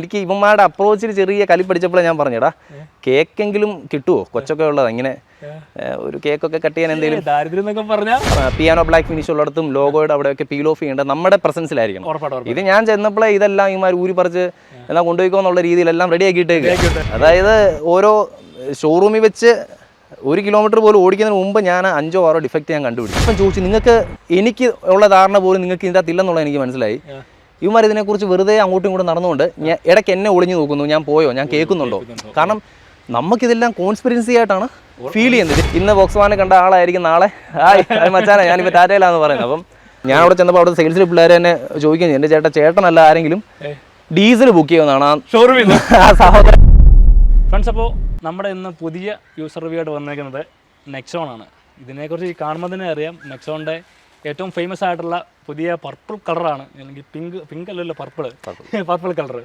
എനിക്ക് ഇവന്മാരുടെ അപ്രോച്ചിൽ ചെറിയ കലി പഠിച്ചപ്പോഴേ ഞാൻ പറഞ്ഞടാ. കേക്കെങ്കിലും കിട്ടുവോ? കൊച്ചൊക്കെ ഉള്ളത് ഇങ്ങനെ. ഒരു കേക്കൊക്കെ കട്ട് ചെയ്യാൻ എന്തെങ്കിലും? ദാരിദ്ര്യം പറഞ്ഞാൽ പിയാനോ ബ്ലാക്ക് ഫിനിഷ് ഉള്ളിടത്തും ലോഗോയുടെ അവിടെയൊക്കെ പീൽ ഓഫ് ചെയ്യേണ്ടത് നമ്മുടെ പ്രസൻസിലായിരിക്കണം ഇത് ഞാൻ ചെന്നപ്പോഴേ ഇതെല്ലാം ഇമാർ ഊരി പറിച്ച് എല്ലാം കൊണ്ടുപോയിക്കോ എന്നുള്ള രീതിയിലെല്ലാം റെഡി ആക്കിയിട്ടേക്ക്. അതായത് ഓരോ ഷോറൂമിൽ വെച്ച് ഒരു കിലോമീറ്റർ പോലും ഓടിക്കുന്നതിന് മുമ്പ് ഞാൻ അഞ്ചോ ആറോ ഡിഫക്റ്റ് ഞാൻ കണ്ടുപിടിച്ചു. അപ്പം ചോദിച്ചു നിങ്ങൾക്ക് എനിക്ക് ഉള്ള ധാരണ പോലും നിങ്ങൾക്ക് ഇതിന്റെ അകത്തില്ലെന്നുള്ളത് എനിക്ക് മനസ്സിലായി. ഇവന്മാർ ഇതിനെക്കുറിച്ച് വെറുതെ അങ്ങോട്ടും ഇങ്ങോട്ടും നടന്നുകൊണ്ട് ഞാൻ ഇടയ്ക്ക് എന്നെ ഒളിഞ്ഞു നോക്കുന്നു. ഞാൻ പോയോ? ഞാൻ കേൾക്കുന്നുണ്ടോ? കാരണം നമുക്കിതെല്ലാം കോൺസ്പിറൻസി ആയിട്ടാണ് ഫീൽ ചെയ്യുന്നത്. ഇന്ന് ബോക്സ്വാനെ കണ്ട ആളായിരിക്കും നാളെ. മച്ചാനെ. ഞാനിപ്പോൾ ടാറ്റയിലാന്ന് പറയുന്നത്. അപ്പം ഞാൻ അവിടെ ചെന്നപ്പോൾ അവിടെ സെയിൽസിൽ പിള്ളേർ തന്നെ ചോദിക്കുന്നത് എന്റെ ചേട്ടാ ചേട്ടനല്ല ആരെങ്കിലും ഡീസൽ ബുക്ക് ചെയ്യുന്നതാണ്? ആ- ഷോറൂമിൽ സഹോദരൻ ഫ്രണ്ട്സ് അപ്പോൾ നമ്മുടെ ഇന്ന് പുതിയ യൂസർ റിവ്യൂ ആയിട്ട് വന്നേക്കുന്നത് നെക്സോൺ ആണ്. ഇതിനെക്കുറിച്ച് ഈ കാണുമ്പോൾ തന്നെ അറിയാം. നെക്സോണിന്റെ ഏറ്റവും ഫേമസ് ആയിട്ടുള്ള പുതിയ പർപ്പിൾ കളറാണ് അല്ലെങ്കിൽ പിങ്ക് പിങ്ക് അല്ലല്ലോ പർപ്പിൾ പർപ്പിൾ കളർ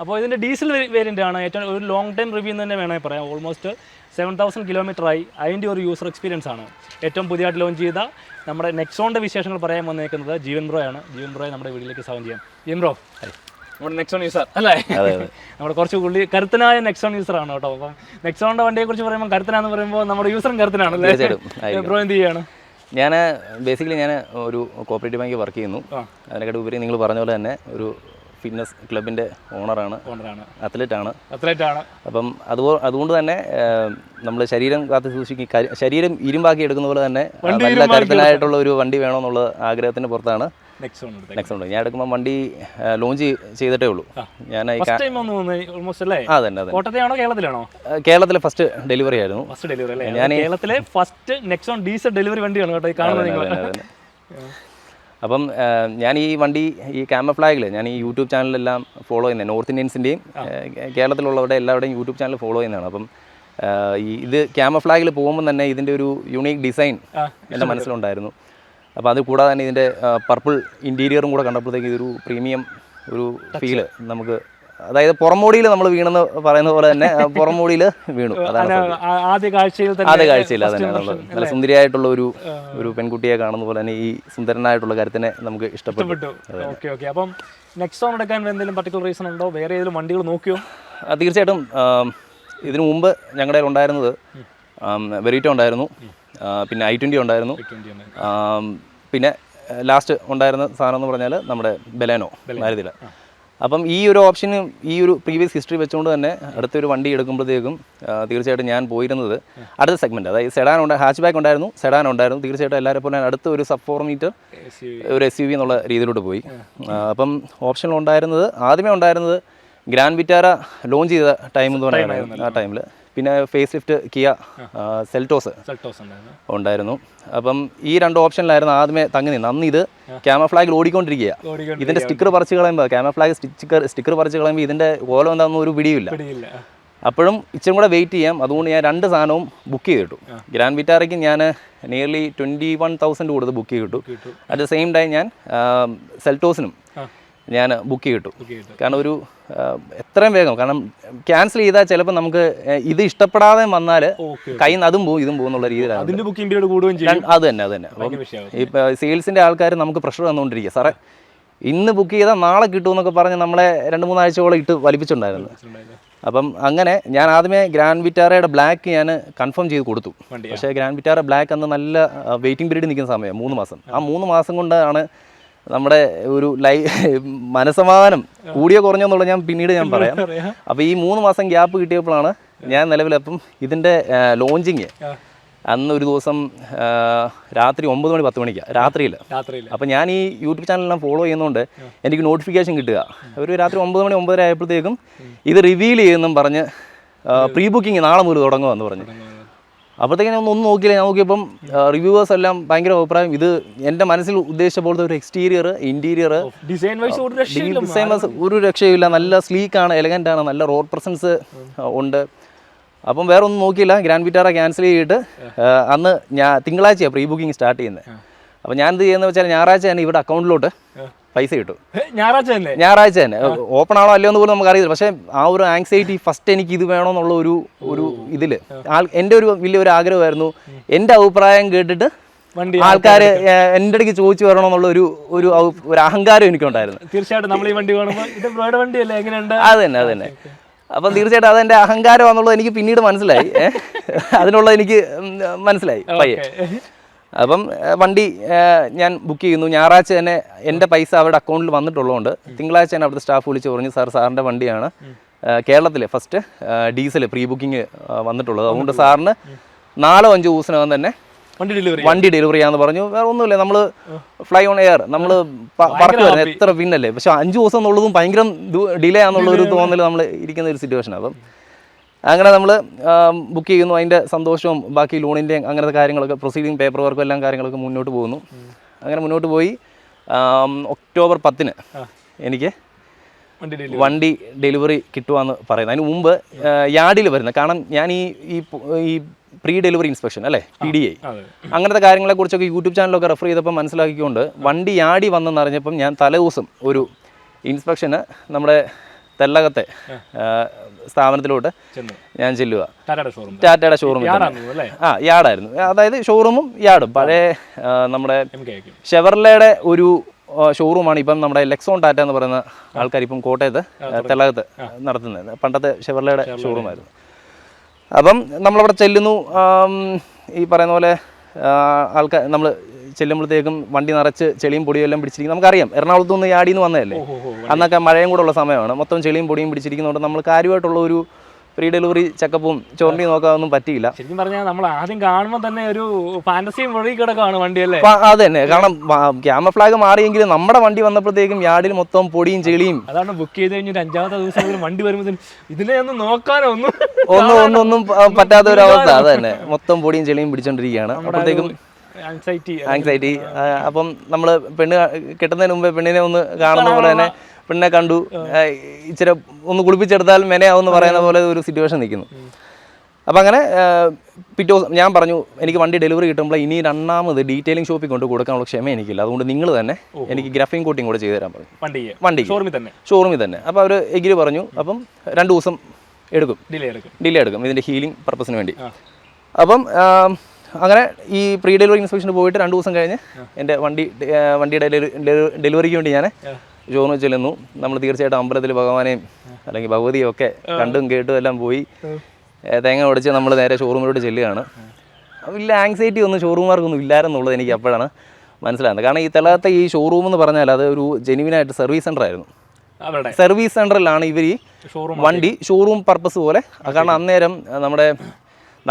അപ്പോൾ ഇതിന്റെ ഡീസൽ വേരിയന്റ് ആണ്. ഏറ്റവും ഒരു ലോങ് ടൈം റിവ്യൂ എന്ന് തന്നെ വേണമെങ്കിൽ പറയാം. ഓൾമോസ്റ്റ് സെവൻ തൗസൻഡ് കിലോമീറ്റർ ആയി. അതിന്റെ ഒരു യൂസർ എക്സ്പീരിയൻസ് ആണ്. ഏറ്റവും പുതിയതായിട്ട് ലോഞ്ച് ചെയ്ത നമ്മുടെ നെക്സോണിന്റെ വിശേഷങ്ങൾ പറയാൻ വന്നേക്കുന്നത് ജീവൻ ബ്രോ ആണ്. ജീവൻ ബ്രോയെ നമ്മുടെ വീട്ടിലേക്ക് സ്വാഗതം ചെയ്യാം. ജീവൻ ബ്രോ. നമ്മുടെ നെക്സോൺ യൂസർ അല്ലേ? നമ്മുടെ കുറച്ച് പുള്ളി കരുത്തനായ നെക്സോൺ യൂസർ ആണ് കേട്ടോ. അപ്പം നെക്സോണിന്റെ വണ്ടിയെക്കുറിച്ച് പറയുമ്പോൾ കരുത്തനാന്ന് പറയുമ്പോൾ നമ്മുടെ യൂസറും കരുത്തനാണ് അല്ലേ? ബ്രോ എന്ത് ചെയ്യാണ്? ഞാൻ ബേസിക്കലി ഞാൻ ഒരു കോപ്പറേറ്റീവ് ബാങ്കിൽ വർക്ക് ചെയ്യുന്നു. അതിനെക്കാട്ട് ഉപരി നിങ്ങൾ പറഞ്ഞ പോലെ തന്നെ ഒരു ഫിറ്റ്നസ് ക്ലബിന്റെ ഓണറാണ് ഓണറാണ് അത്ലറ്റ് ആണ്. അത്ലറ്റ് ആണ്. അപ്പം അതുപോ അതുകൊണ്ട് തന്നെ നമ്മൾ ശരീരം കാത്തു സൂക്ഷിക്കും ശരീരം ഇരുമ്പാക്കി എടുക്കുന്ന പോലെ തന്നെ നല്ല കരുത്തനായിട്ടുള്ള ഒരു വണ്ടി വേണമെന്നുള്ള ആഗ്രഹത്തിന് പുറത്താണ്. നെക്സോൺ ഞാൻ എടുക്കുമ്പോൾ വണ്ടി ലോഞ്ച് ചെയ്തിട്ടേ ഉള്ളൂ. ഞാൻ തന്നെ കേരളത്തിലാണോ? കേരളത്തിലെ ഫസ്റ്റ് ഡെലിവറി ആയിരുന്നു. ഫസ്റ്റ് ഡെലിവറി അല്ലേ? കേരളത്തിലെ ഫസ്റ്റ് നെക്സോൺ ഡീസൽ ഡെലിവറി വണ്ടിയാണ് കേട്ടോ കാണുന്നത് നിങ്ങൾ. അപ്പം ഞാൻ ഈ വണ്ടി ഈ ക്യാമ ഫ്ലാഗിൽ ഞാൻ ഈ യൂട്യൂബ് ചാനലിലെല്ലാം ഫോളോ ചെയ്യുന്നത് നോർത്ത് ഇന്ത്യൻസിന്റെയും കേരളത്തിലുള്ളവരുടെ എല്ലാവരുടെയും യൂട്യൂബ് ചാനൽ ഫോളോ ചെയ്യുന്നതാണ്. അപ്പം ഈ ഇത് ക്യാമ ഫ്ലാഗിൽ പോകുമ്പോൾ തന്നെ ഇതിന്റെ ഒരു യുണീക്ക് ഡിസൈൻ എന്റെ മനസ്സിലുണ്ടായിരുന്നു. അപ്പോൾ അത് കൂടാതെ തന്നെ ഇതിന്റെ പർപ്പിൾ ഇന്റീരിയറും കൂടെ കണ്ടപ്പോഴത്തേക്ക് ഇതൊരു പ്രീമിയം ഒരു ഫീൽ നമുക്ക് അതായത് പുറമോടിയിൽ നമ്മൾ വീണെന്ന് പറയുന്ന പോലെ തന്നെ പുറംമോടിയിൽ വീണു. അതാണ്. ആദ്യ കാഴ്ചയിൽ ആദ്യ തന്നെ. അതന്നെ നമ്മൾ നല്ല സുന്ദരിയായിട്ടുള്ള ഒരു ഒരു പെൺകുട്ടിയെ കാണുന്ന പോലെ തന്നെ ഈ സുന്ദരനായിട്ടുള്ള കാര്യത്തിനെ നമുക്ക് ഇഷ്ടപ്പെട്ടു. ഇഷ്ടപ്പെട്ടു. Okay okay. അപ്പം സോൺ എടുക്കാൻ എന്തെങ്കിലും പർട്ടിക്കുലർ റീസൺ ഉണ്ടോ? വേറെ ഏതെങ്കിലും വണ്ടികൾ നോക്കിയോ? തീർച്ചയായിട്ടും ഇതിനു മുമ്പ് ഞങ്ങളുടെ ഉണ്ടായിരുന്നത് വെറീറ്റോ ഉണ്ടായിരുന്നു. പിന്നെ ഐ ട്വന്റി ഉണ്ടായിരുന്നു. പിന്നെ ലാസ്റ്റ് ഉണ്ടായിരുന്ന സാധനം എന്ന് പറഞ്ഞാൽ നമ്മുടെ ബെലേനോ മാരുതിയിലെ. അപ്പം ഈ ഒരു ഓപ്ഷൻ ഈ ഒരു പ്രീവിയസ് ഹിസ്റ്ററി വെച്ചുകൊണ്ട് തന്നെ അടുത്തൊരു വണ്ടി എടുക്കുമ്പോഴത്തേക്കും തീർച്ചയായിട്ടും ഞാൻ പോയിരുന്നത് അടുത്ത സെഗ്മെന്റ് അതായത് സെഡാൻ ഉണ്ട് ഹാച്ച് ബാക്ക് ഉണ്ടായിരുന്നു സെഡാൻ ഉണ്ടായിരുന്നു. തീർച്ചയായിട്ടും എല്ലാവരെ പോലെ അടുത്ത ഒരു സബ് ഫോർ മീറ്റർ ഒരു എസ് യു വി എന്നുള്ള രീതിയിലോട്ട് പോയി. അപ്പം ഓപ്ഷൻ ഉണ്ടായിരുന്നത് ആദ്യമേ ഉണ്ടായിരുന്നത് ഗ്രാൻഡ് വിറ്റാര ലോഞ്ച് ചെയ്ത ടൈം എന്ന് പറയുന്നത് ആ ടൈമിൽ പിന്നെ facelift Kia Seltos Seltos ഉണ്ടായിരുന്നു. അപ്പം ഈ രണ്ട് ഓപ്ഷനിലായിരുന്നു ആദ്യമേ തങ്ങി നിന്ന് അന്ന് ഇത് ക്യാമ ഫ്ലാഗിൽ ഓടിക്കൊണ്ടിരിക്കുക ഇതിന്റെ സ്റ്റിക്കർ പറിച്ച് കളയുമ്പോൾ ക്യാമ ഫ്ലാഗ് സ്റ്റിക്കർ സ്റ്റിക്കർ പറിച്ച് കളയുമ്പോൾ ഇതിന്റെ ഓലം എന്താണെന്ന് ഒരു പിടിയില്ല. അപ്പോഴും ഇച്ചിരി കൂടെ വെയിറ്റ് ചെയ്യാം. അതുകൊണ്ട് ഞാൻ രണ്ട് സാധനവും ബുക്ക് ചെയ്തിട്ടു. ഗ്രാൻഡ് വിറ്റാറയ്ക്ക് ഞാൻ നിയർലി ട്വന്റി വൺ തൗസൻഡ് കൊടുത്ത് ബുക്ക് ചെയ്തിട്ടു. കിട്ടു. അറ്റ് ദ സെയിം ടൈം ഞാൻ സെൽറ്റോസിനും ഞാൻ ബുക്ക് ചെയ്തു കാരണം ഒരു എത്രയും വേഗം. കാരണം ക്യാൻസൽ ചെയ്താൽ ചിലപ്പോൾ നമുക്ക് ഇത് ഇഷ്ടപ്പെടാതെ വന്നാൽ കയ്യിൽ നിന്ന് അതും പോകും ഇതും പോകും എന്നുള്ള രീതിയിലാണ്. ബുക്കിംഗ് പീരീഡ് കൂടുകയും അത് തന്നെ അത് തന്നെ. അപ്പം ഇപ്പം സെയിൽസിന്റെ ആൾക്കാർ നമുക്ക് പ്രഷർ തന്നുകൊണ്ടിരിക്കുക സാറേ ഇന്ന് ബുക്ക് ചെയ്താൽ നാളെ കിട്ടുമെന്നൊക്കെ പറഞ്ഞ് നമ്മളെ രണ്ട് മൂന്നാഴ്ചയോളം ഇട്ട് വലിപ്പിച്ചിട്ടുണ്ടായിരുന്നു. അപ്പം അങ്ങനെ ഞാൻ ആദ്യമേ ഗ്രാൻഡ് വിറ്റാറയുടെ ബ്ലാക്ക് ഞാൻ കൺഫേം ചെയ്ത് കൊടുത്തു. പക്ഷേ ഗ്രാൻഡ് വിറ്റാറ ബ്ലാക്ക് അന്ന് നല്ല വെയിറ്റിംഗ് പീരീഡ് നിൽക്കുന്ന സമയം മൂന്ന് മാസം. ആ മൂന്ന് മാസം കൊണ്ടാണ് നമ്മുടെ ഒരു ലൈ മനസമാധാനം കൂടിയോ കുറഞ്ഞോ എന്നുള്ളത് ഞാൻ പിന്നീട് ഞാൻ പറയാം. അപ്പോൾ ഈ മൂന്ന് മാസം ഗ്യാപ്പ് കിട്ടിയപ്പോഴാണ് ഞാൻ നിലവിലപ്പം ഇതിന്റെ ലോഞ്ചിങ് അന്ന് ഒരു ദിവസം രാത്രി ഒമ്പത് മണി പത്ത് മണിക്കാണ് രാത്രിയിൽ രാത്രിയിൽ അപ്പോൾ ഞാൻ ഈ യൂട്യൂബ് ചാനലെല്ലാം ഫോളോ ചെയ്യുന്നതുകൊണ്ട് എനിക്ക് നോട്ടിഫിക്കേഷൻ കിട്ടുക. ഒരു രാത്രി ഒമ്പത് മണി ഒമ്പതര ആയപ്പോഴത്തേക്കും ഇത് റിവീൽ ചെയ്യുമെന്നും പറഞ്ഞ് പ്രീ ബുക്കിംഗ് നാളെ മുതൽ തുടങ്ങുമെന്ന് പറഞ്ഞു. അപ്പോഴത്തേക്കും ഞാൻ ഒന്നും നോക്കിയില്ല? ഞാൻ നോക്കിയപ്പം റിവ്യൂവേഴ്സ് എല്ലാം ഭയങ്കര അഭിപ്രായം. ഇത് എന്റെ മനസ്സിൽ ഉദ്ദേശിച്ച പോലത്തെ ഒരു എക്സ്റ്റീരിയർ ഇന്റീരിയർ ഡിസൈൻ വൈസ് ഒരു രക്ഷയില്ല ഡിസൈനേഴ്സ് ഒരു രക്ഷയുമില്ല നല്ല സ്ലീക്കാണ് എലഗന്റ് ആണ് നല്ല റോഡ് പ്രസൻസ് ഉണ്ട്. അപ്പം വേറെ ഒന്നും നോക്കിയില്ല. ഗ്രാൻഡ് വിറ്റാറ ക്യാൻസൽ ചെയ്തിട്ട് അന്ന് ഞാൻ തിങ്കളാഴ്ചയാണ് പ്രീ ബുക്കിംഗ് സ്റ്റാർട്ട് ചെയ്യുന്നത്. അപ്പോൾ ഞാൻ എന്ത് ചെയ്യുന്നത് വെച്ചാൽ ഞായറാഴ്ച തന്നെ ഇവിടെ അക്കൗണ്ടിലോട്ട് പൈസ കിട്ടും. ഞായറാഴ്ച തന്നെ ഞായറാഴ്ച തന്നെ. ഓപ്പൺ ആണോ അല്ലയോ എന്ന് പോലും നമുക്ക് അറിയില്ല പക്ഷേ ആ ഒരു ആങ്സൈറ്റി ഫസ്റ്റ് എനിക്ക് ഇത് വേണമെന്നുള്ള ഒരു ഒരു ഇതിൽ എന്റെ ഒരു വലിയൊരു ആഗ്രഹമായിരുന്നു. എന്റെ അഭിപ്രായം കേട്ടിട്ട് വണ്ടി ആൾക്കാർ എന്റെ അടുക്ക് ചോദിച്ചു വരണമെന്നുള്ള ഒരു ഒരു ഒരു അഹങ്കാരം എനിക്കുണ്ടായിരുന്നു. തീർച്ചയായിട്ടും നമ്മൾ ഈ വണ്ടി കാണുമ്പോൾ വണ്ടിയല്ലേ? എങ്ങനെയുണ്ട്? അത് തന്നെ അത് തന്നെ. അപ്പം തീർച്ചയായിട്ടും അതെന്റെ അഹങ്കാരമാണെന്നുള്ളത് എനിക്ക് പിന്നീട് മനസ്സിലായി? അതിനുള്ള എനിക്ക് മനസ്സിലായി പയ്യെ. അപ്പം വണ്ടി ഞാൻ ബുക്ക് ചെയ്യുന്നു. ഞായറാഴ്ച തന്നെ എന്റെ പൈസ അവരുടെ അക്കൗണ്ടിൽ വന്നിട്ടുള്ളതുകൊണ്ട് തിങ്കളാഴ്ച തന്നെ അവിടുത്തെ സ്റ്റാഫ് വിളിച്ച് പറഞ്ഞു സാർ സാറിന്റെ വണ്ടിയാണ്. കേരളത്തിൽ കേരളത്തിലെ ഫസ്റ്റ് ഡീസൽ പ്രീ ബുക്കിംഗ് വന്നിട്ടുള്ളത്. അതുകൊണ്ട് സാറിന് നാലോ അഞ്ചോ ദിവസത്തിനകം തന്നെ വണ്ടി ഡെലിവറി വണ്ടി ഡെലിവറി ചെയ്യാന്ന് പറഞ്ഞു. വേറെ ഒന്നുമില്ല നമ്മൾ ഫ്ലൈ ഓൺ എയർ നമ്മൾ പറഞ്ഞു എത്ര പിന്നല്ലേ പക്ഷെ അഞ്ച് ദിവസം എന്നുള്ളതും ഭയങ്കര ഡിലേ ആണെന്നുള്ള ഒരു തോന്നൽ നമ്മൾ ഇരിക്കുന്ന ഒരു സിറ്റുവേഷൻ അപ്പം അങ്ങനെ നമ്മൾ ബുക്ക് ചെയ്യുന്നു. അതിന്റെ സന്തോഷവും ബാക്കി ലോണിന്റെയും അങ്ങനത്തെ കാര്യങ്ങളൊക്കെ പ്രൊസീഡിങ് പേപ്പർ വർക്കും എല്ലാം കാര്യങ്ങളൊക്കെ മുന്നോട്ട് പോകുന്നു. അങ്ങനെ മുന്നോട്ട് പോയി ഒക്ടോബർ പത്തിന് എനിക്ക് വണ്ടി ഡെലിവറി കിട്ടുവാന്ന് പറയുന്നത് അതിന് മുമ്പ് യാർഡിൽ വരുന്നത്. കാരണം ഞാൻ ഈ ഈ പ്രീ ഡെലിവറി ഇൻസ്പെക്ഷൻ അല്ലേ? പി ഡി ഐ അങ്ങനത്തെ കാര്യങ്ങളെക്കുറിച്ചൊക്കെ യൂട്യൂബ് ചാനലൊക്കെ റെഫർ ചെയ്തപ്പോൾ മനസ്സിലാക്കിക്കൊണ്ട് വണ്ടി യാഡി വന്നെന്ന് അറിഞ്ഞപ്പം ഞാൻ തലേദിവസം ഒരു ഇൻസ്പെക്ഷന് നമ്മുടെ തെല്ലകത്തെ സ്ഥാപനത്തിലോട്ട് ഞാൻ ചെല്ലുക ടാറ്റയുടെ ഷോറൂം ടാറ്റയുടെ ഷോറൂമിൽ ആ യാർഡായിരുന്നു അതായത് ഷോറൂമും യാർഡും പഴയ നമ്മുടെ ഷെവർലയുടെ ഒരു ഷോറൂമാണ് ഇപ്പം നമ്മുടെ ലെക്സോൺ ടാറ്റ എന്ന് പറയുന്ന ആൾക്കാർ ഇപ്പം കോട്ടയത്ത് തെല്ലകത്ത് നടത്തുന്നത്. പണ്ടത്തെ ഷെവർലയുടെ ഷോറൂമായിരുന്നു അപ്പം നമ്മളവിടെ ചെല്ലുന്നു. ഈ പറയുന്ന പോലെ ആൾക്കാർ നമ്മൾ ചെല്ലുമ്പോഴത്തേക്കും വണ്ടി നിറച്ച് ചെളിയും പൊടിയും എല്ലാം പിടിച്ചിരിക്കും. നമുക്കറിയാം എറണാകുളത്ത് നിന്ന് യാടിയിൽ നിന്ന് വന്നതല്ലേ? അന്നൊക്കെ മഴയും കൂടെ ഉള്ള സമയമാണ്. മൊത്തം ചെളിയും പൊടിയും പിടിച്ചിരിക്കുന്നതുകൊണ്ട് നമ്മൾ കാര്യമായിട്ടുള്ള ഒരു പ്രീ ഡെലിവറി ചെക്കപ്പും ചോറിനി നോക്കാനൊന്നും പറ്റിയില്ല. ശരിക്കും പറഞ്ഞാൽ നമ്മൾ ആദ്യം കാണുമ്പോൾ തന്നെ ഒരു ഫാന്റസിയും വഴി കിടക്കാണ് വണ്ടി അല്ലേ? അത് തന്നെ. കാരണം ക്യാമ ഫ്ലാഗ് മാറിയെങ്കിലും നമ്മുടെ വണ്ടി വന്നപ്പോഴത്തേക്കും യാർഡിൽ മൊത്തം പൊടിയും ചെളിയും അതാണ് ബുക്ക് ചെയ്ത് കഴിഞ്ഞ് ഒരു അഞ്ചാമത്തെ ദിവസം വണ്ടി വരുമ്പോൾ ഇതിനെ ഒന്ന് നോക്കാനോ ഒന്നും ഒന്നും ഒന്നും ഒന്നും പറ്റാത്ത ഒരു അവസ്ഥ. അത് തന്നെ. മൊത്തം പൊടിയും ചെളിയും പിടിച്ചോണ്ടിരിക്കുകയാണ്. അപ്പോഴത്തേക്കും ആങ്സൈറ്റി അപ്പം നമ്മൾ പെണ്ണ് കിട്ടുന്നതിന് മുമ്പേ പെണ്ണിനെ ഒന്ന് കാണുന്ന പോലെ തന്നെ പെണ്ണിനെ കണ്ടു. ഇച്ചിരി ഒന്ന് കുളിപ്പിച്ചെടുത്താൽ മെനയാവുമെന്ന് പറയുന്ന പോലെ ഒരു സിറ്റുവേഷൻ നിൽക്കുന്നു. അപ്പം അങ്ങനെ പിറ്റോ ദിവസം ഞാൻ പറഞ്ഞു എനിക്ക് വണ്ടി ഡെലിവറി കിട്ടുമ്പോൾ ഇനി രണ്ടാമത് ഡീറ്റെയിലിംഗ് ഷോപ്പിൽ കൊണ്ട് കൊടുക്കാനുള്ള ക്ഷമ എനിക്കില്ല. അതുകൊണ്ട് നിങ്ങൾ തന്നെ എനിക്ക് ഗ്രാഫിംഗ് കോട്ടിങ് കൂടെ ചെയ്തു തരാൻ പറഞ്ഞു. വണ്ടി വണ്ടി ഷോറൂമിൽ തന്നെ. ഷോറൂമിൽ തന്നെ. അപ്പോൾ അവർ എഗ്രി പറഞ്ഞു അപ്പം രണ്ട് ദിവസം എടുക്കും. ഡിലേ എടുക്കും. ഡിലേ എടുക്കും. ഇതിന്റെ ഹീലിംഗ് പർപ്പസിന് വേണ്ടി. അപ്പം അങ്ങനെ ഈ പ്രീ ഡെലിവറി ഇൻസ്പെക്ഷന് പോയിട്ട് രണ്ട് ദിവസം കഴിഞ്ഞ് എന്റെ വണ്ടി വണ്ടി വണ്ടിയുടെ ഡെലിവറി ഡെലിവറിക്ക് വേണ്ടി ഞാൻ ജോന്ന് ചെല്ലുന്നു. നമ്മൾ തീർച്ചയായിട്ടും അമ്പലത്തിൽ ഭഗവാനെയും അല്ലെങ്കിൽ ഭഗവതിയും ഒക്കെ കണ്ടും കേട്ടും എല്ലാം പോയി. തേങ്ങ ഉടച്ച് നമ്മൾ നേരെ ഷോറൂമിലോട്ട് ചെല്ലുകയാണ്. വലിയ ആങ്സൈറ്റി ഒന്നും ഷോറൂമാർക്കൊന്നും ഇല്ലായിരുന്നുള്ളത് എനിക്ക് അപ്പോഴാണ് മനസ്സിലാകുന്നത്. കാരണം ഈ തെളാത്ത ഈ ഷോറൂം എന്ന് പറഞ്ഞാൽ അത് ഒരു ജെനുവിനായിട്ട് സർവീസ് സെന്റർ ആയിരുന്നു. സർവീസ് സെന്ററിലാണ് ഇവർ ഈ ഷോറൂം വണ്ടി ഷോറൂം പർപ്പസ് പോലെ. കാരണം അന്നേരം നമ്മുടെ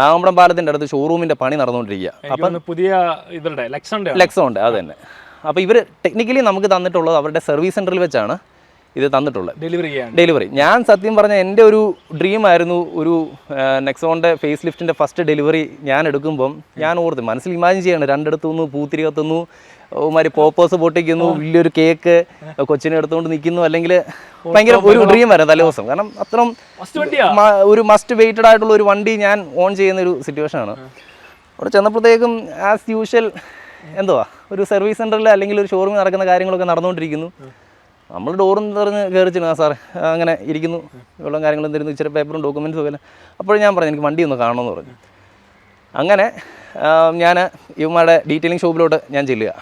നാഗമ്പടം പാലത്തിന്റെ അടുത്ത് ഷോറൂമിന്റെ പണി നടന്നുകൊണ്ടിരിക്കുക. അപ്പം പുതിയ ഇതുണ്ട് ലെക്സോണ്ട് ലെക്സോണ്ട് അത് തന്നെ അപ്പോൾ ഇവർ ടെക്നിക്കലി നമുക്ക് തന്നിട്ടുള്ളത് അവരുടെ സർവീസ് സെന്ററിൽ വെച്ചാണ് ഇത് തന്നിട്ടുള്ളത്. ഡെലിവറി ഡെലിവറി ഞാൻ സത്യം പറഞ്ഞ എന്റെ ഒരു ഡ്രീം ആയിരുന്നു ഒരു നെക്സോണിന്റെ ഫേസ് ലിഫ്റ്റിന്റെ ഫസ്റ്റ് ഡെലിവറി ഞാൻ എടുക്കുമ്പം ഞാൻ ഓർത്ത് മനസ്സിൽ ഇമാജിൻ ചെയ്യാണ് രണ്ടിടത്തുനിന്ന് പൂത്തിരി ഒരുമാതിരി പോപ്പേഴ്സ് പൊട്ടിക്കുന്നു വലിയൊരു കേക്ക് കൊച്ചിനെ എടുത്തുകൊണ്ട് നിൽക്കുന്നു. അല്ലെങ്കിൽ ഭയങ്കര ഒരു ഡ്രീം തലേ ദിവസം. കാരണം അത്രയും ഒരു മസ്റ്റ് വെയിറ്റഡ് ആയിട്ടുള്ള ഒരു വണ്ടി ഞാൻ ഓൺ ചെയ്യുന്ന ഒരു സിറ്റുവേഷൻ ആണ്. അവിടെ ചെന്നപ്പോഴത്തേക്കും ആസ് യൂഷ്വൽ എന്തുവാ? ഒരു സർവീസ് സെന്ററിൽ അല്ലെങ്കിൽ ഒരു ഷോറൂമിൽ നടക്കുന്ന കാര്യങ്ങളൊക്കെ നടന്നുകൊണ്ടിരിക്കുന്നു. നമ്മൾ ഡോറും തുറന്ന് കയറിച്ചിരുന്നു ആ സാർ അങ്ങനെ ഇരിക്കുന്നു. വെള്ളം കാര്യങ്ങളും തരുന്നു. ഇച്ചിരി പേപ്പറും ഡോക്യുമെന്റ്സും ഒക്കെ അപ്പോഴും ഞാൻ പറഞ്ഞു എനിക്ക് വണ്ടി ഒന്ന് കാണണമെന്ന് പറഞ്ഞു. അങ്ങനെ ഞാൻ ഇവന്മാരുടെ ഡീറ്റെയിലിംഗ് ഷോപ്പിലോട്ട് ഞാൻ ചെല്ലുക.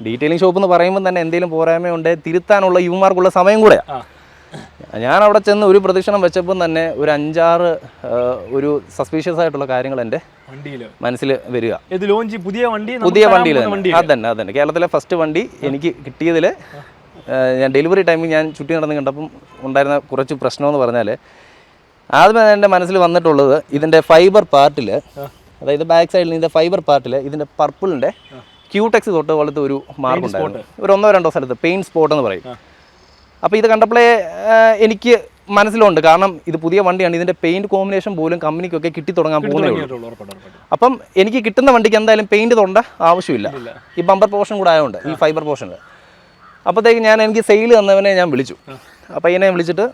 ഡീറ്റെയിലിംഗ് ഷോപ്പ് എന്ന് പറയുമ്പോൾ തന്നെ എന്തെങ്കിലും പോരായ്മയുണ്ട് തിരുത്താനുള്ള ഇവന്മാർക്കുള്ള സമയം കൂടെയാണ് ഞാൻ അവിടെ ചെന്ന് ഒരു പ്രദക്ഷിണം വെച്ചപ്പോൾ തന്നെ ഒരു അഞ്ചാറ് ഒരു സസ്പീഷ്യസ് ആയിട്ടുള്ള കാര്യങ്ങൾ എന്റെ മനസ്സിൽ വരിക. പുതിയ വണ്ടി പുതിയ വണ്ടിയിൽ അതന്നെ തന്നെ. അത് തന്നെ അത് തന്നെ കേരളത്തിലെ ഫസ്റ്റ് വണ്ടി എനിക്ക് കിട്ടിയതിൽ ഞാൻ ഡെലിവറി ടൈമിൽ ഞാൻ ചുറ്റി നടന്ന് കണ്ടപ്പം ഉണ്ടായിരുന്ന കുറച്ച് പ്രശ്നമെന്ന് പറഞ്ഞാൽ ആദ്യമേ എന്റെ മനസ്സിൽ വന്നിട്ടുള്ളത് ഇതിന്റെ ഫൈബർ പാർട്ടിൽ അതായത് ബാക്ക് സൈഡിൽ ഇതിന്റെ ഫൈബർ പാർട്ടിൽ ഇതിന്റെ പർപ്പിളിന്റെ ക്യൂടെക്സ് തൊട്ട് പോലത്തെ ഒരു മാർക്ക് ഉണ്ടായിരുന്നു. ഒരു ഒന്നോ രണ്ടോ സ്ഥലത്ത് പെയിൻ സ്പോട്ട് എന്ന് പറയും. അപ്പോൾ ഇത് കണ്ടപ്പോഴേ എനിക്ക് മനസ്സിലുണ്ട്. കാരണം ഇത് പുതിയ വണ്ടിയാണ്. ഇതിന്റെ പെയിന്റ് കോമ്പിനേഷൻ പോലും കമ്പനിക്കൊക്കെ കിട്ടി തുടങ്ങാൻ പോകുന്നേ ഉള്ളൂ. അപ്പം എനിക്ക് കിട്ടുന്ന വണ്ടിക്ക് എന്തായാലും പെയിന്റ് തൊണ്ട ആവശ്യമില്ല. ഈ ബമ്പർ പോർഷൻ കൂടെ ആയതുകൊണ്ട് ഈ ഫൈബർ പോർഷൻ അപ്പോഴത്തേക്ക് ഞാൻ എനിക്ക് സെയിൽ തന്നവനെ ഞാൻ വിളിച്ചു. അപ്പോൾ ഇതിനെ വിളിച്ചിട്ട്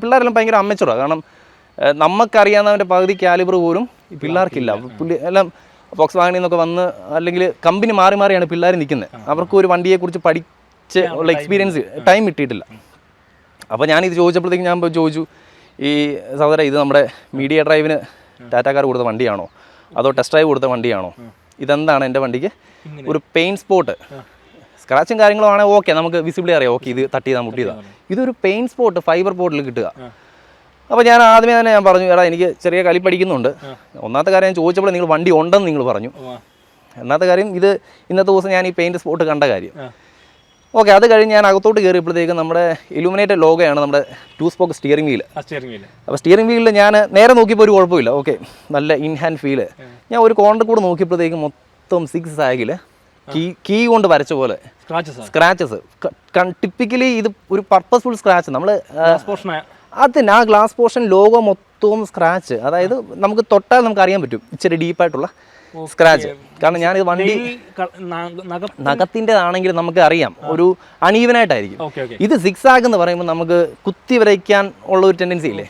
പിള്ളേരെല്ലാം ഭയങ്കര അമ്മച്ചുറാണ് കാരണം നമുക്കറിയാവുന്നവന്റെ പകുതി കാലിബർ പോലും പിള്ളേർക്കില്ല. പുള്ളി എല്ലാം ബോക്സ് വാങ്ങണിൽ നിന്നൊക്കെ വന്ന് അല്ലെങ്കിൽ കമ്പനി മാറി മാറിയാണ് പിള്ളേർ നിൽക്കുന്നത്. അവർക്ക് ഒരു വണ്ടിയെക്കുറിച്ച് പഠിച്ച് ഉള്ള എക്സ്പീരിയൻസ് ടൈം കിട്ടിയിട്ടില്ല. അപ്പോൾ ഞാനിത് ചോദിച്ചപ്പോഴത്തേക്ക് ഞാൻ ചോദിച്ചു ഈ സഹോദര ഇത് നമ്മുടെ മീഡിയ ഡ്രൈവിന് ടാറ്റാക്കാർ കൊടുത്ത വണ്ടിയാണോ? അതോ ടെസ്റ്റ് ഡ്രൈവ് കൊടുത്ത വണ്ടിയാണോ? ഇതെന്താണ് എന്റെ വണ്ടിക്ക്. ഒരു പെയിൻ സ്പോട്ട് സ്ക്രാച്ചും കാര്യങ്ങളും ആണെങ്കിൽ ഓക്കെ നമുക്ക് വിസിബിളി അറിയാം. ഓക്കെ ഇത് തട്ടിയതാണ് മുട്ടിയതാണ് ഇതൊരു പെയിൻ സ്പോട്ട് ഫൈബർ ബോർഡിൽ കിട്ടുക. അപ്പോൾ ഞാൻ ആദ്യമേ തന്നെ ഞാൻ പറഞ്ഞു എടാ എനിക്ക് ചെറിയ കളി പഠിക്കുന്നുണ്ട്. ഒന്നാമത്തെ കാര്യം ഞാൻ ചോദിച്ചപ്പോൾ നിങ്ങൾ വണ്ടി ഉണ്ടെന്ന് നിങ്ങൾ പറഞ്ഞു. രണ്ടാമത്തെ കാര്യം ഇത് ഇന്നത്തെ ദിവസം ഞാൻ ഈ പെയിന്റ് സ്പോട്ട് കണ്ട കാര്യം. ഓക്കെ അത് കഴിഞ്ഞ് ഞാൻ അകത്തോട്ട് കയറിയപ്പോഴത്തേക്കും നമ്മുടെ ഇലുമിനേറ്റഡ് ലോഗോയാണ് നമ്മുടെ ടൂ സ്പോക്ക് സ്റ്റിയറിംഗ് വീൽ ആ സ്റ്റിയറിംഗ് വീൽ അപ്പോൾ സ്റ്റിയറിംഗ് വീലിൽ ഞാൻ നേരെ നോക്കിയപ്പോൾ ഒരു കുഴപ്പമില്ല. ഓക്കെ നല്ല ഇൻ ഹാൻഡ് ഫീൽ ഞാൻ ഒരു കോണ്ടർ കൂടെ നോക്കിയപ്പോഴത്തേക്കും മൊത്തം സിക്സ് ആകിൽ കീ കീ കൊണ്ട് വരച്ച പോലെ. സ്ക്രാച്ചസ് ടിപ്പിക്കലി ഇത് ഒരു പർപ്പസ്ഫുൾ സ്ക്രാച്ച് നമ്മൾ അതിന് ആ ഗ്ലാസ് പോർഷൻ ലോഗോ മൊത്തവും സ്ക്രാച്ച് അതായത് നമുക്ക് തൊട്ടാൽ നമുക്ക് അറിയാൻ പറ്റും. ഇച്ചിരി ഡീപ്പായിട്ടുള്ള സ്ക്രാച്ച് കാരണം ഞാൻ ഇത് വണ്ടി നഖം നഖത്തിന്റെതാണെങ്കിൽ നമുക്ക് അറിയാം. ഒരു അണീവനായിട്ടായിരിക്കും ഇത് സിക്സ് ആഗ് എന്ന് പറയുമ്പോൾ നമുക്ക് കുത്തി വരയ്ക്കാൻ ഉള്ള ഒരു ടെൻഡൻസി ഇല്ലേ?